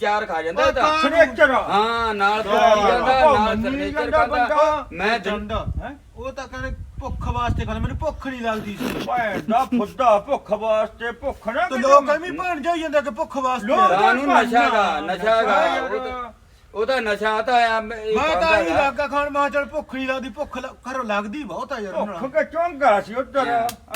C: ਚਾਰ ਖਾ ਜਾਂਦਾ ਇਹ ਤਾਂ।
B: ਸਨੇਚਰ
C: ਹਾਂ ਨਾਲ ਪੀ ਜਾਂਦਾ
B: ਉਹ
C: ਨਾਲ
B: ਮੰਨੀ ਜਾਂਦਾ
C: ਖਾਂਦਾ।
B: ਬੰਦਾ।
C: ਮੈਂ ਦਿਨ-
B: ਹੈ?
A: ਉਹ ਤਾਂ ਕਹਿੰਦੇ ਭੁੱਖ ਵਾਸਤੇ ਖਾਂਦਾ ਮੈਨੂੰ ਭੁੱਖ ਨਹੀਂ ਲੱਗਦੀ ਸੀ।
B: ਭੈਣ ਦਾ ਫੁੱਦਾ ਭੁੱਖ ਵਾਸਤੇ ਭੁੱਖ ਨਾ
A: ਤੇ ਲੋਕ ਐਵੇਂ ਭਣ ਜਾਈ ਜਾਂਦੇ ਕਿ ਭੁੱਖ ਵਾਸਤੇ।
B: ਲੋਕ ਤਾਂ
C: ਨਸ਼ਾ
B: ਭਾਨਾ,
C: ਨਸ਼ਾ। ਉਹ ਤਾਂ- ਉਹਦਾ ਨਸ਼ਾ ਤਾਂ ਆਇਆ
D: ਮੈਂ ਤਾਂ ਹੀ ਲੱਗਾ ਖਾਣ ਮੈਂ ਕਿਹਾ ਚੱਲ ਭੁੱਖ ਨਹੀਂ ਲੱਗਦੀ ਭੁੱਖ ਲ- ਘਰੋਂ ਲੱਗਦੀ ਬਹੁਤ ਆ ਯਾਰ
B: ਭੁੱਖ
D: ਉਹਨਾਂ
B: ਕੇ ਚੌਂਗਾ ਸੀ ਉਧਰ।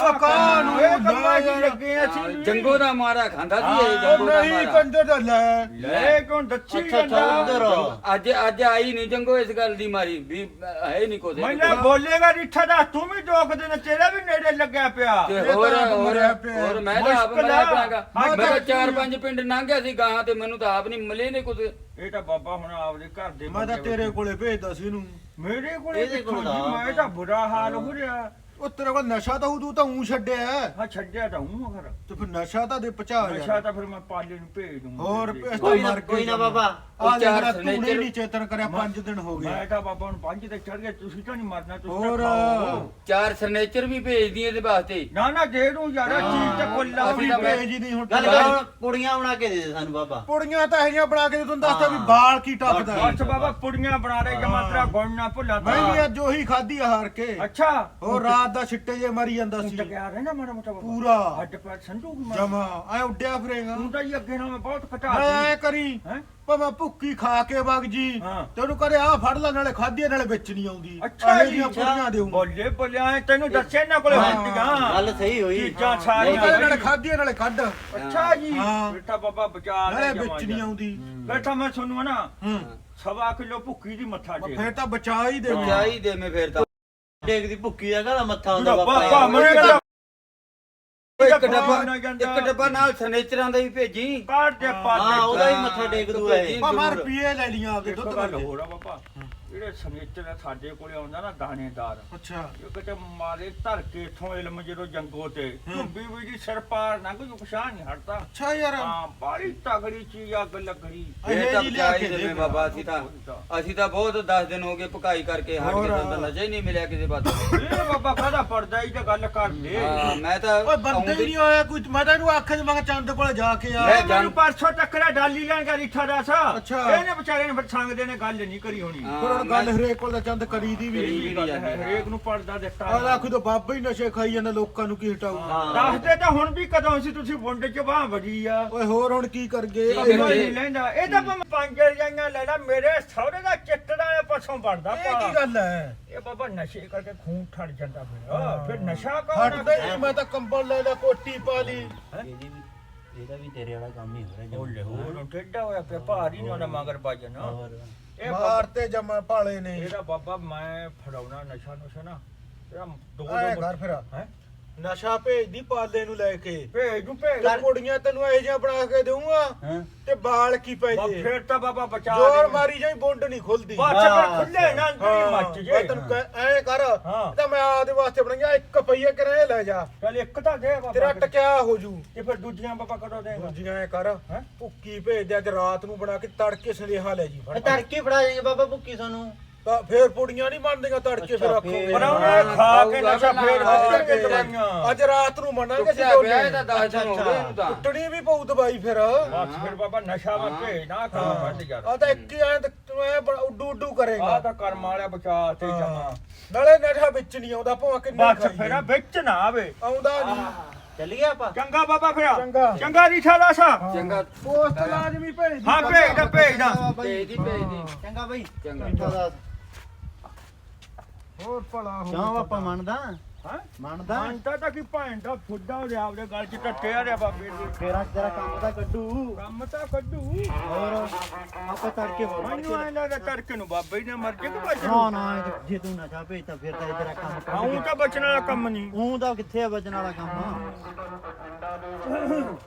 D: ਉਹ ਕਾਹਨੂੰ
B: ਇਹ ਕੰਮਾਂ
D: ਯਾਰ।
B: ਜੀ ਲੱਗੇ ਅਸੀਂ।
C: ਜੰਗੋ ਦਾ ਮਾਰਾ ਖਾਂਦਾ ਸੀ ਇਹ
D: ਉਹ
C: ਜੰਗੋ ਦਾ
D: ਨਹੀਂ
C: ਮਾਰਾ।
D: ਦਾ ਲੈ।
B: ਲੈ। ਕੋਣ ਦੱਸੀ
E: ਅੱਛਾ ਅੱਛਾ
B: ਜਾਂਦਾ?
E: ਉਧਰ
C: ਅੱਜ ਅੱਜ ਆਈ ਨਹੀਂ ਜੰਗੋ ਇਸ ਗੱਲ ਦੀ ਮਾਰੀ ਵੀ ਹੈ ਨਹੀਂ ਕੋਦੇ
B: ਮੈਨੇ ਬੋਲੇਗਾ ਰਿੱਠਾ ਦਾ ਤੂੰ ਵੀ ਦੋਖ ਦੇ ਤੇਰਾ ਵੀ ਨੇੜੇ ਲੱਗਿਆ ਪਿਆ।
C: ਤੇ
D: ਇਹ
C: ਹੋਰ
D: ਤਾਂ ਆਪ
C: ਹੋਰ
D: ਮਰਿਆ ਪਿਆ।
C: ਹੋਰ ਮੈਂ ਤਾਂ ਆਪ
B: ਮੁਸ਼ਕਿਲ
C: ਮਰਿਆ
B: ਆ।
C: ਪਿਆਗਾ ਮੈਂ ਤਾਂ
B: ਤਾਂ
C: ਚਾਰ ਪੰਜ ਪਿੰਡ ਲੰਘਿਆ ਸੀ ਗਾਂ ਤੇ ਮੈਨੂੰ ਤਾਂ ਆਪ ਨਹੀਂ ਮਿਲੇ ਨੇ ਕੁਝ
B: ਇਹ ਤਾਂ ਬਾਬਾ ਹੁਣ ਆਪਦੇ ਘਰ ਦੇ
D: ਮੈਂ ਤਾਂ
B: ਬੰਦੇ
D: ਤੇਰੇ ਕੋਲੇ ਭੇਜਦਾ ਸੀ ਇਹਨੂੰ।
B: ਮੇਰੇ ਕੋਲੇ
E: ਇਹਦੇ ਕੋਲ
B: ਕਿੱਥੋਂ ਜੀ,
E: ਤਾਂ
B: ਮੈਂ ਤਾਂ ਬੁਰਾ ਹਾਲ ਹੋ ਰਿਹਾ।
D: ਉਹ ਤੇਰੇ ਕੋਲ ਨਸ਼ਾ ਤਾਂ ਤੂੰ ਤਾਂ ਉਂ ਛੱਡਿਆ ਹੈ।
B: ਹਾਂ ਛੱਡਿਆ ਤਾਂ ਹੂੰ ਅਗਰ
D: ਤੇ ਫਿਰ ਨਸ਼ਾ ਤਾਂ ਦੇ ਪਚਾ
B: ਨਸ਼ਾ ਤਾਂ ਫਿਰ ਮੈਂ ਪਾਲੇ ਨੂੰ ਭੇਜ ਦੂੰਗਾ।
D: ਹੋਰ ਇਸ ਤਾਂ
E: ਕੋਈ ਨਾ
D: ਮਰ
E: ਕੋਈ ਨਾ ਬਾਬਾ
D: ਆ
C: ਚਾਰ
D: ਜਿਹੜਾ ਤੂੰ
C: ਸਨੇਚਰ-
D: ਨਹੀਂ ਚੇਤਨ ਕਰਿਆ 5 ਦਿਨ ਹੋ
B: ਮੈਂ
D: ਗਏ
B: ਤਾਂ ਬਾਬਾ ਨੂੰ ਪੰਜ ਤੇ ਚੜ ਗਿਆ ਤੁਸੀਂ ਤਾਂ ਨਹੀਂ ਮਰਨਾ ਤੁਸੀਂ ਤਾਂ
D: ਹੋਰ।
B: ਖਾਓ।
C: ਚਾਰ ਸਰਨੇਚਰ ਵੀ ਭੇਜਦੀ ਇਹਦੇ ਵਾਸਤੇ।
B: ਨਾ ਨਾ ਦੇ ਦੂੰ ਯਾਰ ਇਹ ਚੀਜ਼ ਤੇ ਕੋਈ ਲਾ
D: ਉਹ ਵੀ
C: ਅਸੀਂ ਤਾਂ ਮੈਂ-
D: ਭੇਜ ਹੀ ਨਹੀਂ ਹੁਣ
E: ਗੱਲ ਕਰ ਹੁਣ ਪੁੜੀਆਂ ਬਣਾ ਕੇ ਦੇ ਦੇ ਸਾਨੂੰ ਬਾਬਾ।
D: ਪੁੜੀਆਂ ਤਾਂ ਹੈਗੀਆਂ ਬਣਾ ਕੇ ਤੁਹਾਨੂੰ ਦੱਸਦਾ ਵੀ ਬਾਲ ਕੀ ਟੱਪਦਾ ਹੈ।
B: ਅੱਛਾ ਬਾਬਾ ਪੁੜੀਆਂ ਬਣਾ ਰਹੇ ਜਮਾ ਤੇਰਾ ਗੁਣ ਨਾ ਭੁੱਲਾ
D: ਮੈਂ ਵੀ ਅੱਜ ਉਹੀ ਖਾਧੀ ਆ ਹਾਰ ਕੇ।
B: ਅੱਛਾ।
D: ਹੋਰ ਰਾਤ ਦਾ ਛਿੱਟੇ ਜੇ ਮਰੀ ਜਾਂਦਾ ਸੀ।
B: ਟਕਿਆ ਰਹਿਣਾ ਮਾੜਾ ਮੋਟਾ ਬਾਬਾ।
D: ਪੂਰਾ।
B: ਹੱਡ ਪੈਰ ਸੰਜੂ ਕੀ ਮਾਰ।
D: ਜਮਾ ਐ ਉੱਡਿਆ ਫਿਰੇਗਾ।
B: ਤੂੰ ਤਾਂ ਜੀ ਅੱਗੇ ਨਾਲ ਮੈਂ ਬਹੁਤ ਘਟਾ
D: ਐ ਕਰੀ
B: ਹੈ?
D: ਭਾਵੇਂ ਭੁੱਕੀ ਖਾ ਕੇ ਵਗ ਜੀ
B: ਹਾਂ।
D: ਤੇ ਉਹਨੂੰ ਕਰੇ ਆ ਫੜ ਲੈ ਨਾਲੇ ਖਾਧੀ ਨਾਲੇ ਵਿੱਚ ਨਹੀਂ ਆਉਂਦੀ।
B: ਅੱਛਾ
D: ਇਹੋ
B: ਜੀ।
D: ਪੁੜੀਆਂ ਦੇਉਂ
B: ਬੋਲੇ ਬੋਲਿਆ ਤੈਨੂੰ ਦੱਸਿਆ ਨਾ ਕੋਲੇ
D: ਹਾਂ।
B: ਹੁੰਦੀਆਂ
E: ਗੱਲ ਸਹੀ ਹੋਈ।
B: ਚੀਜ਼ਾਂ
D: ਉਹ
B: ਸਾਰੀਆਂ
D: ਕਹਿੰਦੇ ਨਾਲੇ ਖਾਧੀ ਨਾਲੇ ਕੱਢ
B: ਅੱਛਾ ਜੀ।
D: ਹਾਂ।
B: ਬੇਟਾ ਬਾਬਾ ਬਚਾ ਲੈ
D: ਨਾਲੇ
B: ਜਮਾਂ
D: ਵਿੱਚ
B: ਜਾ।
D: ਨਹੀਂ ਆਉਂਦੀ।
B: ਬੇਟਾ ਮੈਂ ਤੁਹਾਨੂੰ ਨਾ
D: ਹੂੰ।
B: ਸਵਾ ਕਿਲੋ ਭੁੱਕੀ ਦੀ ਮੱਥਾ ਟੇਕ।
D: ਫੇਰ ਤਾਂ ਬਚਾ ਹੀ ਦੇ
C: ਚਾਹੀ ਦੇ ਮੈਂ ਫੇਰ ਤਾਂ।
E: ਡੇਗ ਦੀ ਭੁੱਕੀ ਦਾ ਕਾਹਦਾ ਮੱਥਾ ਹੁੰਦਾ
B: ਕਹਿੰਦਾ
C: ਇੱਕ ਡੱਬਾ। ਇੱਕ ਡੱਬਾ ਨਾਲ ਸਰਨੇਚਰਾਂ ਦਾ ਵੀ ਭੇਜੀ।
B: ਕਾੜ ਦੇ ਪਾ
E: ਹਾਂ ਉਹਦਾ ਹੀ ਮੱਥਾ ਟੇਕ ਦੂ ਐ
D: ਭਾਵੇਂ ਰੁਪਏ ਲੈ ਲੀਆਂ ਆਪਦੇ
B: ਇੱਕ
D: ਦੁੱਧ
B: ਗੱਲ
D: ਵਰਗੇ।
B: ਹੋਰ ਆ ਬਾਬਾ ਜਿਹੜੇ ਸਮੇਚਰ ਸਾਡੇ ਕੋਲੇ ਆਉਂਦਾ ਨਾ ਦਾਣੇਦਾਰ
D: ਅੱਛਾ।
B: ਇਹ ਕਿਤੇ ਮਾਰੇ ਧਰ ਕੇ ਇਥੋਂ ਇਲਮ ਜਦੋਂ ਜੰਗੋ ਤੇ ਝੁੰਬੀ ਵੀ ਦੀ ਸਿਰ ਪਾਰ ਨਾ ਕੋਈ ਪਛਾਣ ਨਹੀਂ ਹਟਦਾ।
D: ਅੱਛਾ ਯਾਰ।
B: ਹਾਂ ਬੜੀ ਤਗੜੀ ਚੀਜ਼ ਅੱਗ ਲੱਗਣੀ।
C: ਇਹ
D: ਇਹ
C: ਤਾਂ
D: ਕੇ
C: ਦੇ ਬਾਬਾ ਅਸੀਂ ਤਾਂ ਅਸੀਂ ਤਾਂ ਬਹੁਤ 10 ਦਿਨ ਹੋ ਗਏ ਪਕਾਈ ਕਰਕੇ ਹਟ
D: ਹੋਰ।
C: ਕੇ ਤਾਂ ਨਜੇ ਨਹੀਂ ਮਿਲਿਆ ਕਿਸੇ ਪਾਸੇ।
B: ਇਹ ਬਾਬਾ ਕਾਹਦਾ ਪੜਦਾ ਹੀ ਤੇ ਗੱਲ ਕਰਦੇ।
C: ਹਾਂ ਮੈਂ ਤਾਂ
D: ਓਏ ਬੰਦੇ ਹੀ ਨਹੀਂ ਆਇਆ ਕੋਈ ਮੈਂ ਤਾਂ ਇਹਨੂੰ ਆਖਿਆ ਮੈਂ ਕਿਹਾ ਚੰਦ ਕੋਲੇ ਜਾ ਕੇ ਆ।
B: ਮੈਨੂੰ ਪਰਸੋਂ ਟੱਕਰਿਆ ਡਾਲੀ ਲੈਣ ਦਾ ਰਿੱਠਾ ਦਾ ਸਾ
D: ਅੱਛਾ।
B: ਇਹਨੇ ਵਿਚਾਰੇ ਨੇ ਫਿਰ ਸੰਗਦੇ ਨੇ ਗੱਲ ਨਹੀਂ ਕਰੀ ਹੋਣੀ।
D: ਗੱਲ ਹਰੇਕ ਕੋਲ ਤਾਂ ਚੰਦ ਕਰੀ ਦੀ ਵੀ ਨਹੀਂ
B: ਹਰੇਕ ਨੂੰ ਪੜਦਾ ਦਿੱਤਾ
D: ਆ ਲੱਖ ਤੋਂ ਬਾਬਾ ਹੀ ਨਸ਼ੇ ਖਾਈ ਜਾਂਦਾ ਲੋਕਾਂ ਨੂੰ ਕੀ ਹਟਾਊ
B: ਦੱਸਦੇ ਤਾਂ ਹੁਣ ਵੀ ਕਦੋਂ ਸੀ ਤੁਸੀਂ ਵੁੰਡ ਚ ਬਾਹ ਵਜੀ ਆ।
D: ਓਏ ਹੋਰ ਹੁਣ ਕੀ ਕਰ ਗਏ
B: ਇਹ
C: ਕਰੀਏ?
B: ਨਹੀਂ ਲੈਂਦਾ। ਇਹ ਤਾਂ ਭਾਵੇਂ ਪੰਜ ਰਜਾਈਆਂ ਲੈ ਲੈ ਮੇਰੇ ਸਹੁਰੇ ਦਾ ਚਿੱਟੜਾ ਨੇ ਪਛੋਂ ਬਣਦਾ
D: ਇਹ ਕੀ ਗੱਲ ਹੈ?
B: ਇਹ ਬਾਬਾ ਨਸ਼ੇ ਕਰਕੇ ਖੂਨ ਠੜ ਜਾਂਦਾ ਫਿਰ ਫਿਰ ਨਸ਼ਾ ਕੌਣ
D: ਹਟਦਾ ਹੀ ਨਹੀਂ ਮੈਂ ਤਾਂ ਕੰਬਲ ਲੈ ਲਿਆ ਕੋਟੀ ਪਾ ਲਈ।
E: ਇਹਦੀ ਵੀ ਤੇਰੇ ਵਾਲਾ ਕੰਮ ਹੀ ਹੋ ਰਿਹਾ
B: ਬੋਲੇ ਹੋਰ ਟੇਡਾ ਹੋਇਆ ਪਿਆ? ਭਾਰੀ ਨਹੀਂ ਉਹਨਾਂ ਮਗਰ ਭਜਨ। ਇਹ
D: ਮਾਰ
B: ਬਾਬਾ
D: ਤੇ ਜਮਾ ਭਾਲੇ ਨੇ।
B: ਇਹਦਾ ਬਾਬਾ ਮੈਂ ਫੜਾਉਣਾ ਨਸ਼ਾ ਨੁਸ਼ਾ ਨਾ। ਇਹਦਾ ਦੋ ਦੋ
D: ਕਰ ਫਿਰ।
B: ਹੈ?
D: ਨਸ਼ਾ ਭੇਜਦੀ ਪਾਲੇ ਨੂੰ ਲੈ ਕੇ।
B: ਭੇਜ ਦੂੰ ਭੇਜ
D: ਤੇ ਕੁੜੀਆਂ ਤੈਨੂੰ ਇਹੋ ਜਿਹਾ ਬਣਾ ਕੇ ਦੇਊਂਗਾ
E: ਹਾਂ?
D: ਤੇ ਬਾਲ ਕੀ ਪੈ
B: ਬਾ
D: ਜੇ।
B: ਫਿਰ ਤਾਂ ਬਾਬਾ ਬਚਾ
D: ਜੋਰ
B: ਦੇ।
D: ਮਾਰੀ ਜਾਈ ਬੁੰਡ ਨਹੀਂ ਖੁੱਲਦੀ।
B: ਬਸ ਫਿਰ ਖੁੱਲੇ ਨਾ ਅੰਦਰੀ ਮੱਚ ਜੇ।
D: ਮੈਂ ਤੈਨੂੰ ਐਂ ਕਰ ਤਾਂ ਮੈਂ ਆਪਦੇ ਵਾਸਤੇ ਬਣਾਈਆਂ ਇੱਕ ਪਈਏ ਕਰੇ ਲੈ ਜਾ।
B: ਚੱਲ ਇੱਕ ਤਾਂ ਦੇ ਬਾਬਾ
D: ਤੇਰਾ
B: ਫਿਰ।
D: ਟਕਿਆ ਹੋ ਜੂ।
B: ਤੇ ਫਿਰ ਦੂਜੀਆਂ ਬਾਬਾ ਕਦੋਂ ਦੇਗਾ?
D: ਦੂਜੀਆਂ ਐ ਕਰ
B: ਹੈਂ?
D: ਭੁੱਕੀ ਭੇਜ ਦੇ ਅੱਜ ਰਾਤ ਨੂੰ ਬਣਾ ਕੇ ਤੜਕੇ ਸੰਦੇਹਾ ਲੈ ਜੀ। ਫੜ
E: ਇਹ ਤੜਕੇ ਫੜਾ ਜਾਏਗੇ ਬਾਬਾ ਭੁੱਕੀ ਸਾਨੂੰ
D: ਤਾਂ ਫੇਰ ਪੁੜੀਆਂ ਨਹੀਂ ਬਣਦੀਆਂ ਤੜਕੇ ਫਿਰ ਆਖੋ
E: ਫੇਰ।
B: ਬਣਾਉਣੇ ਖਾ ਕੇ ਨਸ਼ਾ ਫੇਰ ਹੋਣਗੇ
C: ਫੇਰ।
B: ਦਵਾਈਆਂ।
D: ਅੱਜ ਰਾਤ ਨੂੰ ਮੰਨਾਂਗੇ ਅਸੀਂ
C: ਟੁੱਟਿਆ ਪਿਆ ਇਹ
D: ਦੋਨੇ
C: ਤਾਂ 10 ਦਿਨ ਹੋ ਗਏ ਇਹਨੂੰ ਤਾਂ।
D: ਕੁੱਟਣੀ ਵੀ ਪਊ ਦਵਾਈ ਫਿਰ।
B: ਬਸ ਫਿਰ ਬਾਬਾ ਨਸ਼ਾ ਮੈਂ ਭੇਜਣਾ ਕੰਮ ਵੱਧ ਯਾਰ
D: ਆ ਤਾਂ ਇੱਕ ਹੀ ਐ ਤੂੰ ਐ ਬੜਾ ਉੱਡੂ ਉੱਡੂ
B: ਆ
D: ਕਰੇਗਾ
B: ਤਾਂ ਕਰਮ ਵਾਲਿਆ ਬਚਾ ਤੇ ਜਮਾ।
D: ਨਾਲੇ ਨਸ਼ਾ ਵਿੱਚ ਨਹੀਂ ਆਉਂਦਾ ਭਾਵੇਂ ਕਿੰਨਾ
B: ਬਸ ਫਿਰ ਆ ਵਿੱਚ ਨਾ ਆਵੇ।
D: ਆਉਂਦਾ ਨਹੀਂ।
E: ਚੱਲ ਗਿਆ ਆਪਾਂ।
B: ਚੰਗਾ ਬਾਬਾ ਫਿਰ
D: ਚੰਗਾ।
B: ਚੰਗਾ ਰੀਠਾ ਦਾ ਸਾ
C: ਚੰਗਾ।
D: ਪੋਸਟ ਲਾਜ਼ਮੀ ਭੇਜ
B: ਹਾਂ ਭੇਜਦਾ ਭੇਜਦਾ
C: ਭੇਜਦੀ ਭੇਜਦੀ
E: ਚੰਗਾ ਬਾਈ।
C: ਚੰਗਾ।
E: ਮਿੱਠਾ ਦਾ
D: ਹੋਰ ਭਲਾ ਹੋ
E: ਕਿਉਂ ਆਪਾਂ ਮੰਨਦਾ?
B: ਹਾਂ?
E: ਮੰਨਦਾ?
B: ਮੰਨਤਾ ਤਾਂ ਕਿ ਭੈਣ ਦਾ ਫੁੱਡਾ ਉਹਦੇ ਆਪਦੇ ਗਲ 'ਚ ਟੱਟਿਆ ਰਿਆ ਬਾਬੇ ਦੇ।
E: ਤੇਰਾ ਤੇਰਾ ਕੰਮ ਤਾਂ ਕੱਢੂ।
B: ਕੰਮ ਤਾਂ ਕੱਢੂ।
E: ਹੋਰ ਆਪਾਂ ਤੜਕੇ ਹੋਰ
B: ਮੈਨੂੰ ਐਂ ਲੱਗਦਾ ਤੜਕੇ ਨੂੰ ਬਾਬੇ ਨੇ ਮਰ ਜੇ ਕਿ ਬਚ
E: ਨਾ ਨਾ। ਤਾਂ ਜੇ ਤੂੰ ਨਸ਼ਾ ਭੇਜਤਾ ਫਿਰ ਤਾਂ ਇਹ ਤੇਰਾ ਕੰਮ ਕੱਢ
B: ਆਉਂ ਤਾਂ ਬਚਣ ਵਾਲਾ ਕੰਮ ਨਹੀਂ।
E: ਉਹ ਤਾਂ ਕਿੱਥੇ ਆ ਬਚਣ ਵਾਲਾ ਕੰਮ? (coughs)